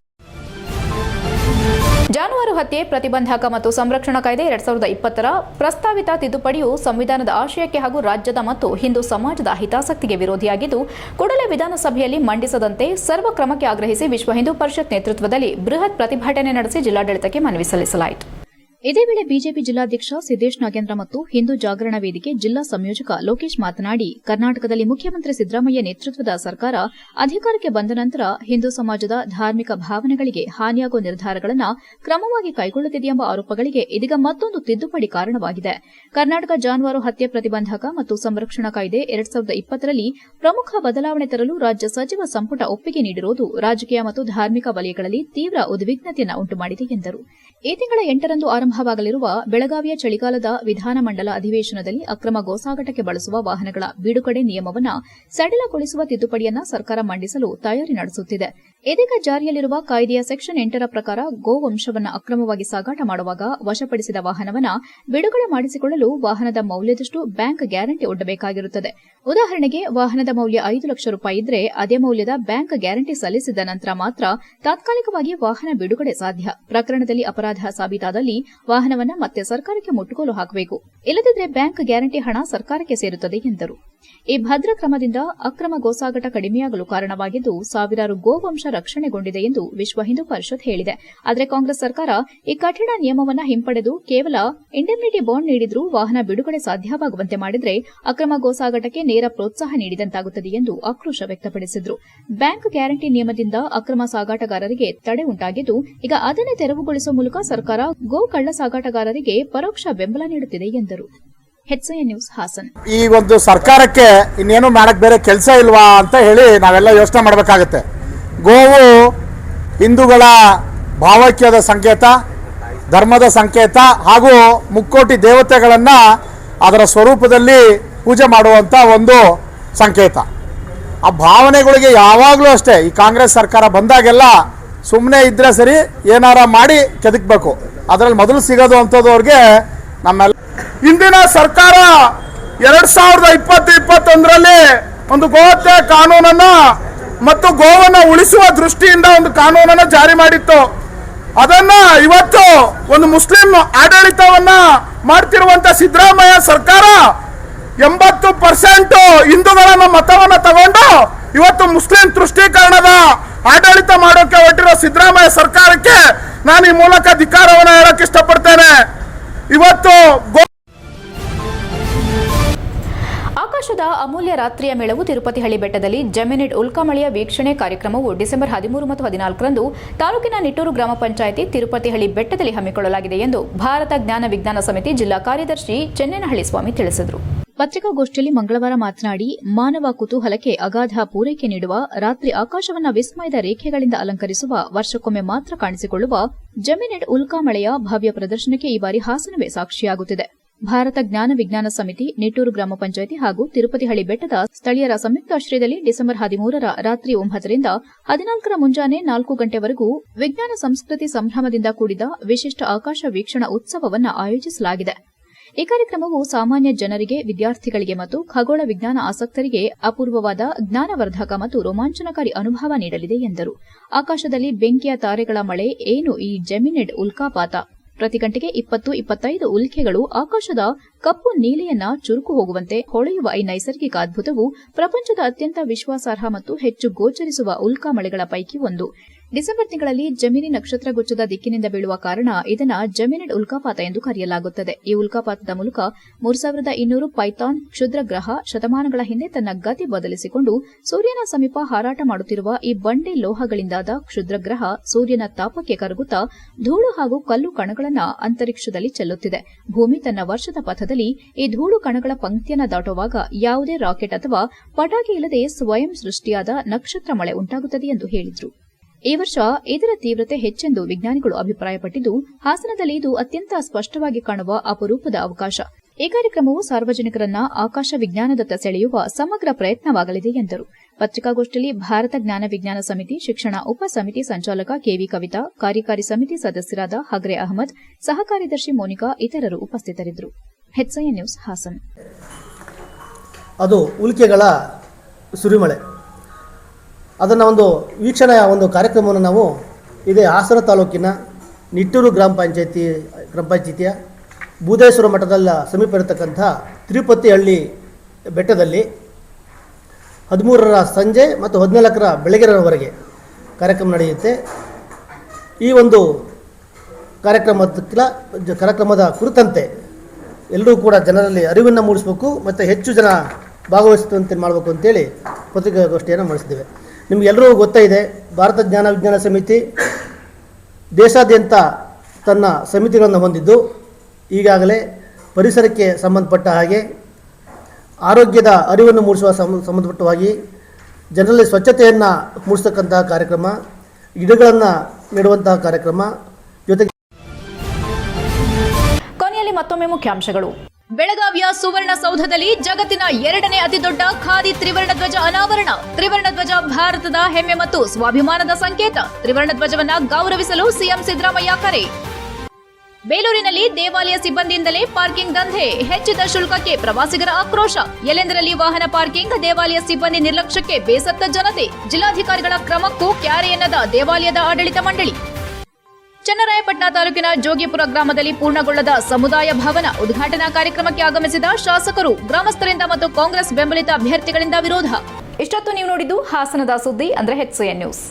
ಜಾನುವಾರು ಹತ್ಯೆ, ಪ್ರತಿಬಂಧಕ ಮತ್ತು ಸಂರಕ್ಷಣಾ ಕಾಯ್ದೆ ಎರಡ್ ಸಾವಿರದ ಇಪ್ಪತ್ತರ ಪ್ರಸ್ತಾವಿತ ತಿದ್ದುಪಡಿಯು ಸಂವಿಧಾನದ ಆಶಯಕ್ಕೆ ಹಾಗೂ ರಾಜ್ಯದ ಮತ್ತು ಹಿಂದೂ ಸಮಾಜದ ಹಿತಾಸಕ್ತಿಗೆ ವಿರೋಧಿಯಾಗಿದ್ದು, ಕೂಡಲೇ ವಿಧಾನಸಭೆಯಲ್ಲಿ ಮಂಡಿಸದಂತೆ ಸರ್ವ ಕ್ರಮಕ್ಕೆ ಆಗ್ರಹಿಸಿ ವಿಶ್ವ ಹಿಂದೂ ಪರಿಷತ್ ನೇತೃತ್ವದಲ್ಲಿ ಬೃಹತ್ ಪ್ರತಿಭಟನೆ ನಡೆಸಿ ಜಿಲ್ಲಾಡಳಿತಕ್ಕೆ ಮನವಿ ಸಲ್ಲಿಸಲಾಯಿತು. ಇದೇ ವೇಳೆ ಬಿಜೆಪಿ ಜಿಲ್ಲಾಧ್ಯಕ್ಷ ಸಿದ್ದೇಶ್ ನಾಗೇಂದ್ರ ಮತ್ತು ಹಿಂದೂ ಜಾಗರಣ ವೇದಿಕೆ ಜಿಲ್ಲಾ ಸಂಯೋಜಕ ಲೋಕೇಶ್ ಮಾತನಾಡಿ, ಕರ್ನಾಟಕದಲ್ಲಿ ಮುಖ್ಯಮಂತ್ರಿ ಸಿದ್ದರಾಮಯ್ಯ ನೇತೃತ್ವದ ಸರ್ಕಾರ ಅಧಿಕಾರಕ್ಕೆ ಬಂದ ನಂತರ ಹಿಂದೂ ಸಮಾಜದ ಧಾರ್ಮಿಕ ಭಾವನೆಗಳಿಗೆ ಹಾನಿಯಾಗುವ ನಿರ್ಧಾರಗಳನ್ನು ಕ್ರಮವಾಗಿ ಕೈಗೊಳ್ಳುತ್ತಿದೆ ಎಂಬ ಆರೋಪಗಳಿಗೆ ಇದೀಗ ಮತ್ತೊಂದು ತಿದ್ದುಪಡಿ ಕಾರಣವಾಗಿದೆ. ಕರ್ನಾಟಕ ಜಾನುವಾರು ಹತ್ಯೆ ಪ್ರತಿಬಂಧಕ ಮತ್ತು ಸಂರಕ್ಷಣಾ ಕಾಯ್ದೆ ಎರಡ್ ಸಾವಿರದ ಇಪ್ಪತ್ತರಲ್ಲಿ ಪ್ರಮುಖ ಬದಲಾವಣೆ ತರಲು ರಾಜ್ಯ ಸಚಿವ ಸಂಪುಟ ಒಪ್ಪಿಗೆ ನೀಡಿರುವುದು ರಾಜಕೀಯ ಮತ್ತು ಧಾರ್ಮಿಕ ವಲಯಗಳಲ್ಲಿ ತೀವ್ರ ಉದ್ವಿಗ್ನತೆಯನ್ನು ಉಂಟುಮಾಡಿದೆ ಎಂದರು. ಈ ತಿಂಗಳ ಎಂಟರಂದು ಆರಂಭವಾಗಲಿರುವ ಬೆಳಗಾವಿಯ ಚಳಿಗಾಲದ ವಿಧಾನಮಂಡಲ ಅಧಿವೇಶನದಲ್ಲಿ ಅಕ್ರಮ ಗೋಸಾಗಾಟಕ್ಕೆ ಬಳಸುವ ವಾಹನಗಳ ಬಿಡುಗಡೆ ನಿಯಮವನ್ನು ಸಡಿಲಗೊಳಿಸುವ ತಿದ್ದುಪಡಿಯನ್ನ ಸರ್ಕಾರ ಮಂಡಿಸಲು ತಯಾರಿ ನಡೆಸುತ್ತಿದೆ. ಇದೀಗ ಜಾರಿಯಲ್ಲಿರುವ ಕಾಯ್ದೆಯ ಸೆಕ್ಷನ್ ಎಂಟರ ಪ್ರಕಾರ ಗೋವಂಶವನ್ನು ಅಕ್ರಮವಾಗಿ ಸಾಗಾಟ ಮಾಡುವಾಗ ವಶಪಡಿಸಿದ ವಾಹನವನ್ನು ಬಿಡುಗಡೆ ಮಾಡಿಸಿಕೊಳ್ಳಲು ವಾಹನದ ಮೌಲ್ಯದಷ್ಟು ಬ್ಯಾಂಕ್ ಗ್ಯಾರಂಟಿ ಒಡ್ಡಬೇಕಾಗಿರುತ್ತದೆ. ಉದಾಹರಣೆಗೆ, ವಾಹನದ ಮೌಲ್ಯ ಐದು ಲಕ್ಷ ರೂಪಾಯಿ ಇದ್ರೆ ಅದೇ ಮೌಲ್ಯದ ಬ್ಯಾಂಕ್ ಗ್ಯಾರಂಟಿ ಸಲ್ಲಿಸಿದ ನಂತರ ಮಾತ್ರ ತಾತ್ಕಾಲಿಕವಾಗಿ ವಾಹನ ಬಿಡುಗಡೆ ಸಾಧ್ಯ. ಪ್ರಕರಣದಲ್ಲಿ ಅಪರಾಧ ಸಾಬೀತಾದಲ್ಲಿ ವಾಹನವನ್ನು ಮತ್ತೆ ಸರ್ಕಾರಕ್ಕೆ ಮುಟ್ಟುಗೋಲು ಹಾಕಬೇಕು. ಇಲ್ಲದಿದ್ದರೆ ಬ್ಯಾಂಕ್ ಗ್ಯಾರಂಟಿ ಹಣ ಸರ್ಕಾರಕ್ಕೆ ಸೇರುತ್ತದೆ ಎಂದರು. ಈ ಭದ್ರ ಕ್ರಮದಿಂದ ಅಕ್ರಮ ಗೋಸಾಗಾಟ ಕಡಿಮೆಯಾಗಲು ಕಾರಣವಾಗಿದ್ದು ಸಾವಿರಾರು ಗೋವಂಶ ರಕ್ಷಣೆಗೊಂಡಿದೆ ಎಂದು ವಿಶ್ವ ಹಿಂದೂ ಪರಿಷತ್ ಹೇಳಿದೆ. ಆದರೆ ಕಾಂಗ್ರೆಸ್ ಸರ್ಕಾರ ಈ ಕಠಿಣ ನಿಯಮವನ್ನು ಹಿಂಪಡೆದು ಕೇವಲ ಇಂಡೆಮ್ಯುನಿಟಿ ಬಾಂಡ್ ನೀಡಿದರೂ ವಾಹನ ಬಿಡುಗಡೆ ಸಾಧ್ಯವಾಗುವಂತೆ ಮಾಡಿದರೆ ಅಕ್ರಮ ಗೋಸಾಗಾಟಕ್ಕೆ ನೇರ ಪ್ರೋತ್ಸಾಹ ನೀಡಿದಂತಾಗುತ್ತದೆ ಎಂದು ಆಕ್ರೋಶ ವ್ಯಕ್ತಪಡಿಸಿದರು. ಬ್ಯಾಂಕ್ ಗ್ಯಾರಂಟಿ ನಿಯಮದಿಂದ ಅಕ್ರಮ ಸಾಗಾಟಗಾರರಿಗೆ ತಡೆ ಉಂಟಾಗಿದ್ದು, ಈಗ ಅದನ್ನೇ ತೆರವುಗೊಳಿಸುವ ಮೂಲಕ ಸರ್ಕಾರ ಗೋ ಕಳ್ಳ ಸಾಗಾಟಗಾರರಿಗೆ ಪರೋಕ್ಷ ಬೆಂಬಲ ನೀಡುತ್ತಿದೆ ಎಂದರು. ನ್ಯೂಸ್ ಹಾಸನ್. ಈ ಒಂದು ಸರ್ಕಾರಕ್ಕೆ ಇನ್ನೇನು ಮಾಡಕ್ ಬೇರೆ ಕೆಲಸ ಇಲ್ವಾ ಅಂತ ಹೇಳಿ ನಾವೆಲ್ಲ ಯೋಚನೆ ಮಾಡಬೇಕಾಗತ್ತೆ. ಗೋವು ಹಿಂದೂಗಳ ಭಾವೈಕ್ಯದ ಸಂಕೇತ, ಧರ್ಮದ ಸಂಕೇತ ಹಾಗೂ ಮುಕ್ಕೋಟಿ ದೇವತೆಗಳನ್ನು ಅದರ ಸ್ವರೂಪದಲ್ಲಿ ಪೂಜೆ ಮಾಡುವಂಥ ಒಂದು ಸಂಕೇತ. ಆ ಭಾವನೆಗಳಿಗೆ ಯಾವಾಗಲೂ ಅಷ್ಟೇ, ಈ ಕಾಂಗ್ರೆಸ್ ಸರ್ಕಾರ ಬಂದಾಗೆಲ್ಲ ಸುಮ್ಮನೆ ಇದ್ರೆ ಸರಿ, ಏನಾರ ಮಾಡಿ ಕೆದಕ್ಬೇಕು. ಅದರಲ್ಲಿ ಮೊದಲು ಸಿಗೋದು ಅಂಥದ್ದವ್ರಿಗೆ ನಮ್ಮೆಲ್ಲ ಇಂದಿನ ಸರ್ಕಾರ ಎರಡು ಸಾವಿರದ ಇಪ್ಪತ್ತು ಇಪ್ಪತ್ತೊಂದರಲ್ಲಿ ಒಂದು ಗೋಹತ್ಯೆ ಕಾನೂನನ್ನ ಮತ್ತು ಗೋವನ್ನ ಉಳಿಸುವ ದೃಷ್ಟಿಯಿಂದ ಒಂದು ಕಾನೂನನ್ನು ಜಾರಿ ಮಾಡಿತ್ತು. ಅದನ್ನ ಇವತ್ತು ಒಂದು ಮುಸ್ಲಿಂ ಆಡಳಿತವನ್ನ ಮಾಡ್ತಿರುವಂತ ಸಿದ್ದರಾಮಯ್ಯ ಸರ್ಕಾರ ಎಂಬತ್ತು ಪರ್ಸೆಂಟ್ ಹಿಂದೂಗಳನ್ನ ಮತವನ್ನ ತಗೊಂಡು ಇವತ್ತು ಮುಸ್ಲಿಂ ತುಷ್ಟೀಕರಣದ ಆಡಳಿತ ಮಾಡೋಕೆ ಹೊರಟಿರೋ ಸಿದ್ದರಾಮಯ್ಯ ಸರ್ಕಾರಕ್ಕೆ ನಾನು ಈ ಮೂಲಕ ಧಿಕ್ಕಾರವನ್ನು ಹೇಳಕ್ ಇಷ್ಟಪಡ್ತೇನೆ. ಇವತ್ತು ಆಕಾಶದ ಅಮೂಲ್ಯ ರಾತ್ರಿಯ ಮೇಳವು ತಿರುಪತಿ ಹಳ್ಳಿ ಬೆಟ್ಟದಲ್ಲಿ ಜಮಿನಿಡ್ ಉಲ್ಕಾಮಳೆಯ ವೀಕ್ಷಣೆ ಕಾರ್ಯಕ್ರಮವು ಡಿಸೆಂಬರ್ ಹದಿಮೂರು ಮತ್ತು ಹದಿನಾಲ್ಕರಂದು ತಾಲೂಕಿನ ನಿಟ್ಟೂರು ಗ್ರಾಮ ಪಂಚಾಯಿತಿ ತಿರುಪತಿ ಹಳ್ಳಿ ಬೆಟ್ಟದಲ್ಲಿ ಹಮ್ಮಿಕೊಳ್ಳಲಾಗಿದೆ ಎಂದು ಭಾರತ ಜ್ಞಾನ ವಿಜ್ಞಾನ ಸಮಿತಿ ಜಿಲ್ಲಾ ಕಾರ್ಯದರ್ಶಿ ಚೆನ್ನೇನಹಳ್ಳಿ ಸ್ವಾಮಿ ತಿಳಿಸಿದರು. ಪತ್ರಿಕಾಗೋಷ್ಠಿಯಲ್ಲಿ ಮಂಗಳವಾರ ಮಾತನಾಡಿ, ಮಾನವ ಕುತೂಹಲಕ್ಕೆ ಅಗಾಧ ಪೂರೈಕೆ ನೀಡುವ, ರಾತ್ರಿ ಆಕಾಶವನ್ನ ವಿಸ್ಮಯದ ರೇಖೆಗಳಿಂದ ಅಲಂಕರಿಸುವ, ವರ್ಷಕ್ಕೊಮ್ಮೆ ಮಾತ್ರ ಕಾಣಿಸಿಕೊಳ್ಳುವ ಜಮಿನೆಡ್ ಉಲ್ಕಾಮಳೆಯ ಭವ್ಯ ಪ್ರದರ್ಶನಕ್ಕೆ ಈ ಬಾರಿ ಹಾಸನವೇ ಸಾಕ್ಷಿಯಾಗುತ್ತಿದೆ. ಭಾರತ ಜ್ಞಾನ ವಿಜ್ಞಾನ ಸಮಿತಿ, ನಿಟ್ಟೂರು ಗ್ರಾಮ ಪಂಚಾಯಿತಿ ಹಾಗೂ ತಿರುಪತಿಹಳ್ಳಿ ಬೆಟ್ಟದ ಸ್ಥಳೀಯರ ಸಂಯುಕ್ತಾಶ್ರಯದಲ್ಲಿ ಡಿಸೆಂಬರ್ ಹದಿಮೂರರ ರಾತ್ರಿ ಒಂಬತ್ತರಿಂದ ಹದಿನಾಲ್ಕರ ಮುಂಜಾನೆ ನಾಲ್ಕು ಗಂಟೆವರೆಗೂ ವಿಜ್ಞಾನ ಸಂಸ್ಕೃತಿ ಸಂಭ್ರಮದಿಂದ ಕೂಡಿದ ವಿಶಿಷ್ಟ ಆಕಾಶ ವೀಕ್ಷಣಾ ಉತ್ಸವವನ್ನು ಆಯೋಜಿಸಲಾಗಿದೆ. ಈ ಕಾರ್ಯಕ್ರಮವು ಸಾಮಾನ್ಯ ಜನರಿಗೆ, ವಿದ್ಯಾರ್ಥಿಗಳಿಗೆ ಮತ್ತು ಖಗೋಳ ವಿಜ್ಞಾನ ಆಸಕ್ತರಿಗೆ ಅಪೂರ್ವವಾದ ಜ್ಞಾನವರ್ಧಕ ಮತ್ತು ರೋಮಾಂಚನಕಾರಿ ಅನುಭವ ನೀಡಲಿದೆ ಎಂದರು. ಆಕಾಶದಲ್ಲಿ ಬೆಂಕಿಯ ತಾರೆಗಳ ಮಳೆ, ಏನು ಈ ಜೆಮಿನೆಡ್ ಉಲ್ಕಾಪಾತ? ಪ್ರತಿ ಗಂಟೆಗೆ ಇಪ್ಪತ್ತು, ಇಪ್ಪತ್ತೈದು ಉಲ್ಕೆಗಳು ಆಕಾಶದ ಕಪ್ಪು ನೀಲಿಯನ್ನ ಚುರುಕು ಹೋಗುವಂತೆ ಹೊಳೆಯುವ ಈ ನೈಸರ್ಗಿಕ ಅದ್ಭುತವು ಪ್ರಪಂಚದ ಅತ್ಯಂತ ವಿಶ್ವಾಸಾರ್ಹ ಮತ್ತು ಹೆಚ್ಚು ಗೋಚರಿಸುವ ಉಲ್ಕಾ ಮಳೆಗಳ ಪೈಕಿ ಒಂದು. ಡಿಸೆಂಬರ್ ತಿಂಗಳಲ್ಲಿ ಜಮೀನಿ ನಕ್ಷತ್ರ ಗುಚ್ಚದ ದಿಕ್ಕಿನಿಂದ ಬೀಳುವ ಕಾರಣ ಇದನ್ನು ಜಮಿನಿಡ್ ಉಲ್ಕಾಪಾತ ಎಂದು ಕರೆಯಲಾಗುತ್ತದೆ. ಈ ಉಲ್ಕಾಪಾತದ ಮೂಲಕ ಮೂರು ಸಾವಿರದ ಇನ್ನೂರು ಪೈಥಾನ್ ಕ್ಷುದ್ರ ಗ್ರಹ ಶತಮಾನಗಳ ಹಿಂದೆ ತನ್ನ ಗತಿ ಬದಲಿಸಿಕೊಂಡು ಸೂರ್ಯನ ಸಮೀಪ ಹಾರಾಟ ಮಾಡುತ್ತಿರುವ ಈ ಬಂಡೆ ಲೋಹಗಳಿಂದಾದ ಕ್ಷುದ್ರ ಗ್ರಹ ಸೂರ್ಯನ ತಾಪಕ್ಕೆ ಕರಗುತ್ತಾ ಧೂಳು ಹಾಗೂ ಕಲ್ಲು ಕಣಗಳನ್ನು ಅಂತರಿಕ್ಷದಲ್ಲಿ ಚೆಲ್ಲುತ್ತಿದೆ. ಭೂಮಿ ತನ್ನ ವರ್ಷದ ಪಥದಲ್ಲಿ ಈ ಧೂಳು ಕಣಗಳ ಪಂಕ್ತಿಯನ್ನು ದಾಟುವಾಗ ಯಾವುದೇ ರಾಕೆಟ್ ಅಥವಾ ಪಟಾಕಿ ಇಲ್ಲದೆ ಸ್ವಯಂ ಸೃಷ್ಟಿಯಾದ ನಕ್ಷತ್ರ ಮಳೆ ಉಂಟಾಗುತ್ತದೆ ಎಂದು ಹೇಳಿದರು. ಈ ವರ್ಷ ಇದರ ತೀವ್ರತೆ ಹೆಚ್ಚೆಂದು ವಿಜ್ಞಾನಿಗಳು ಅಭಿಪ್ರಾಯಪಟ್ಟಿದ್ದು, ಹಾಸನದಲ್ಲಿ ಇದು ಅತ್ಯಂತ ಸ್ಪಷ್ಟವಾಗಿ ಕಾಣುವ ಅಪರೂಪದ ಅವಕಾಶ. ಈ ಕಾರ್ಯಕ್ರಮವು ಸಾರ್ವಜನಿಕರನ್ನ ಆಕಾಶ ವಿಜ್ಞಾನದತ್ತ ಸೆಳೆಯುವ ಸಮಗ್ರ ಪ್ರಯತ್ನವಾಗಲಿದೆ ಎಂದರು. ಪತ್ರಿಕಾಗೋಷ್ಠಿಯಲ್ಲಿ ಭಾರತ ಜ್ಞಾನ ವಿಜ್ಞಾನ ಸಮಿತಿ ಶಿಕ್ಷಣ ಉಪ ಸಮಿತಿ ಸಂಚಾಲಕ ಕೆವಿ ಕವಿತಾ, ಕಾರ್ಯಕಾರಿ ಸಮಿತಿ ಸದಸ್ಯರಾದ ಹಗ್ರೆ ಅಹಮದ್ ಸಹ ಕಾರ್ಯದರ್ಶಿ ಮೋನಿಕಾ ಇತರರು ಉಪಸ್ಥಿತರಿದ್ದರು. ನ್ಯೂಸ್ ಹಾಸನ್. ಅದು ಉಲ್ಕೆಗಳ ಸುರಿಮಳೆ. ಅದನ್ನು ಒಂದು ವೀಕ್ಷಣೆಯ ಒಂದು ಕಾರ್ಯಕ್ರಮವನ್ನು ನಾವು ಇದೇ ಹಾಸನ ತಾಲೂಕಿನ ನಿಟ್ಟೂರು ಗ್ರಾಮ ಪಂಚಾಯತಿ, ಗ್ರಾಮ ಪಂಚಾಯತಿಯ ಬೂದೇಶ್ವರ ಮಠದಲ್ಲ ಸಮೀಪ ಇರತಕ್ಕಂಥ ತಿರುಪತಿ ಹಳ್ಳಿ ಬೆಟ್ಟದಲ್ಲಿ ಹದಿಮೂರರ ಸಂಜೆ ಮತ್ತು ಹದಿನಾಲ್ಕರ ಬೆಳಗ್ಗೆರವರೆಗೆ ಕಾರ್ಯಕ್ರಮ ನಡೆಯುತ್ತೆ. ಈ ಒಂದು ಕಾರ್ಯಕ್ರಮದ ಕಾರ್ಯಕ್ರಮದ ಕುರಿತಂತೆ ಎಲ್ಲರೂ ಕೂಡ ಜನರಲ್ಲಿ ಅರಿವನ್ನು ಮೂಡಿಸಬೇಕು, ಮತ್ತು ಹೆಚ್ಚು ಜನ ಭಾಗವಹಿಸುವಂತೆ ಮಾಡಬೇಕು ಅಂತೇಳಿ ಪತ್ರಿಕಾಗೋಷ್ಠಿಯನ್ನು ಮಾಡಿಸಿದ್ದೇವೆ. ನಿಮಗೆಲ್ಲರಿಗೂ ಗೊತ್ತಾ ಇದೆ ಭಾರತ ಜ್ಞಾನ ವಿಜ್ಞಾನ ಸಮಿತಿ ದೇಶಾದ್ಯಂತ ತನ್ನ ಸಮಿತಿಗಳನ್ನು ಹೊಂದಿದ್ದು. ಈಗಾಗಲೇ ಪರಿಸರಕ್ಕೆ ಸಂಬಂಧಪಟ್ಟ ಹಾಗೆ, ಆರೋಗ್ಯದ ಅರಿವನ್ನು ಮೂಡಿಸುವ ಸಂಬಂಧಪಟ್ಟವಾಗಿ ಜನರಲ್ಲಿ ಸ್ವಚ್ಛತೆಯನ್ನು ಮೂಡಿಸ್ತಕ್ಕಂತಹ ಕಾರ್ಯಕ್ರಮ, ಗಿಡಗಳನ್ನು ನೆಡುವಂತಹ ಕಾರ್ಯಕ್ರಮ, ಜೊತೆಗೆ ಕೊನೆಯಲ್ಲಿ ಮತ್ತೊಮ್ಮೆ ಮುಖ್ಯಾಂಶಗಳು. ಬೆಳಗಾವಿಯ ಸುವರ್ಣಸೌಧದಲ್ಲಿ ಜಗತ್ತಿನ ಎರಡನೇ ಅತಿದೊಡ್ಡ ಖಾದಿ ತ್ರಿವರ್ಣ ಧ್ವಜ ಅನಾವರಣ. ತ್ರಿವರ್ಣ ಧ್ವಜ ಭಾರತದ ಹೆಮ್ಮೆ ಮತ್ತು ಸ್ವಾಭಿಮಾನದ ಸಂಕೇತ. ತ್ರಿವರ್ಣ ಧ್ವಜವನ್ನ ಗೌರವಿಸಲು ಸಿಎಂ ಸಿದ್ದರಾಮಯ್ಯ ಕರೆ. ಬೇಲೂರಿನಲ್ಲಿ ದೇವಾಲಯ ಸಿಬ್ಬಂದಿಯಿಂದಲೇ ಪಾರ್ಕಿಂಗ್ ದಂಧೆ. ಹೆಚ್ಚಿದ ಶುಲ್ಕಕ್ಕೆ ಪ್ರವಾಸಿಗರ ಆಕ್ರೋಶ. ಎಲ್ಲೆಂದರಲ್ಲಿ ವಾಹನ ಪಾರ್ಕಿಂಗ್, ದೇವಾಲಯ ಸಿಬ್ಬಂದಿ ನಿರ್ಲಕ್ಷ್ಯಕ್ಕೆ ಬೇಸತ್ತ ಜನತೆ. ಜಿಲ್ಲಾಧಿಕಾರಿಗಳ ಕ್ರಮಕ್ಕೂ ಕ್ಯಾರೆ ಎನ್ನದ ದೇವಾಲಯದ ಆಡಳಿತ ಮಂಡಳಿ. ಚನ್ನರಾಯಪಟ್ಟಣ ತಾಲೂಕಿನ ಜೋಗಿಪುರ ಗ್ರಾಮದಲ್ಲಿ ಪೂರ್ಣಗೊಳ್ಳದ ಸಮುದಾಯ ಭವನ ಉದ್ಘಾಟನಾ ಕಾರ್ಯಕ್ರಮಕ್ಕೆ ಆಗಮಿಸಿದ ಶಾಸಕರು, ಗ್ರಾಮಸ್ಥರಿಂದ ಮತ್ತು ಕಾಂಗ್ರೆಸ್ ಬೆಂಬಲಿತ ಅಭ್ಯರ್ಥಿಗಳಿಂದ ವಿರೋಧ. ಇಷ್ಟೊತ್ತು ನೀವು ನೋಡಿದ್ದು ಹಾಸನದ ಸುದ್ದಿ, ಅಂದ್ರೆ ಹೆಚ್ಎನ್ ನ್ಯೂಸ್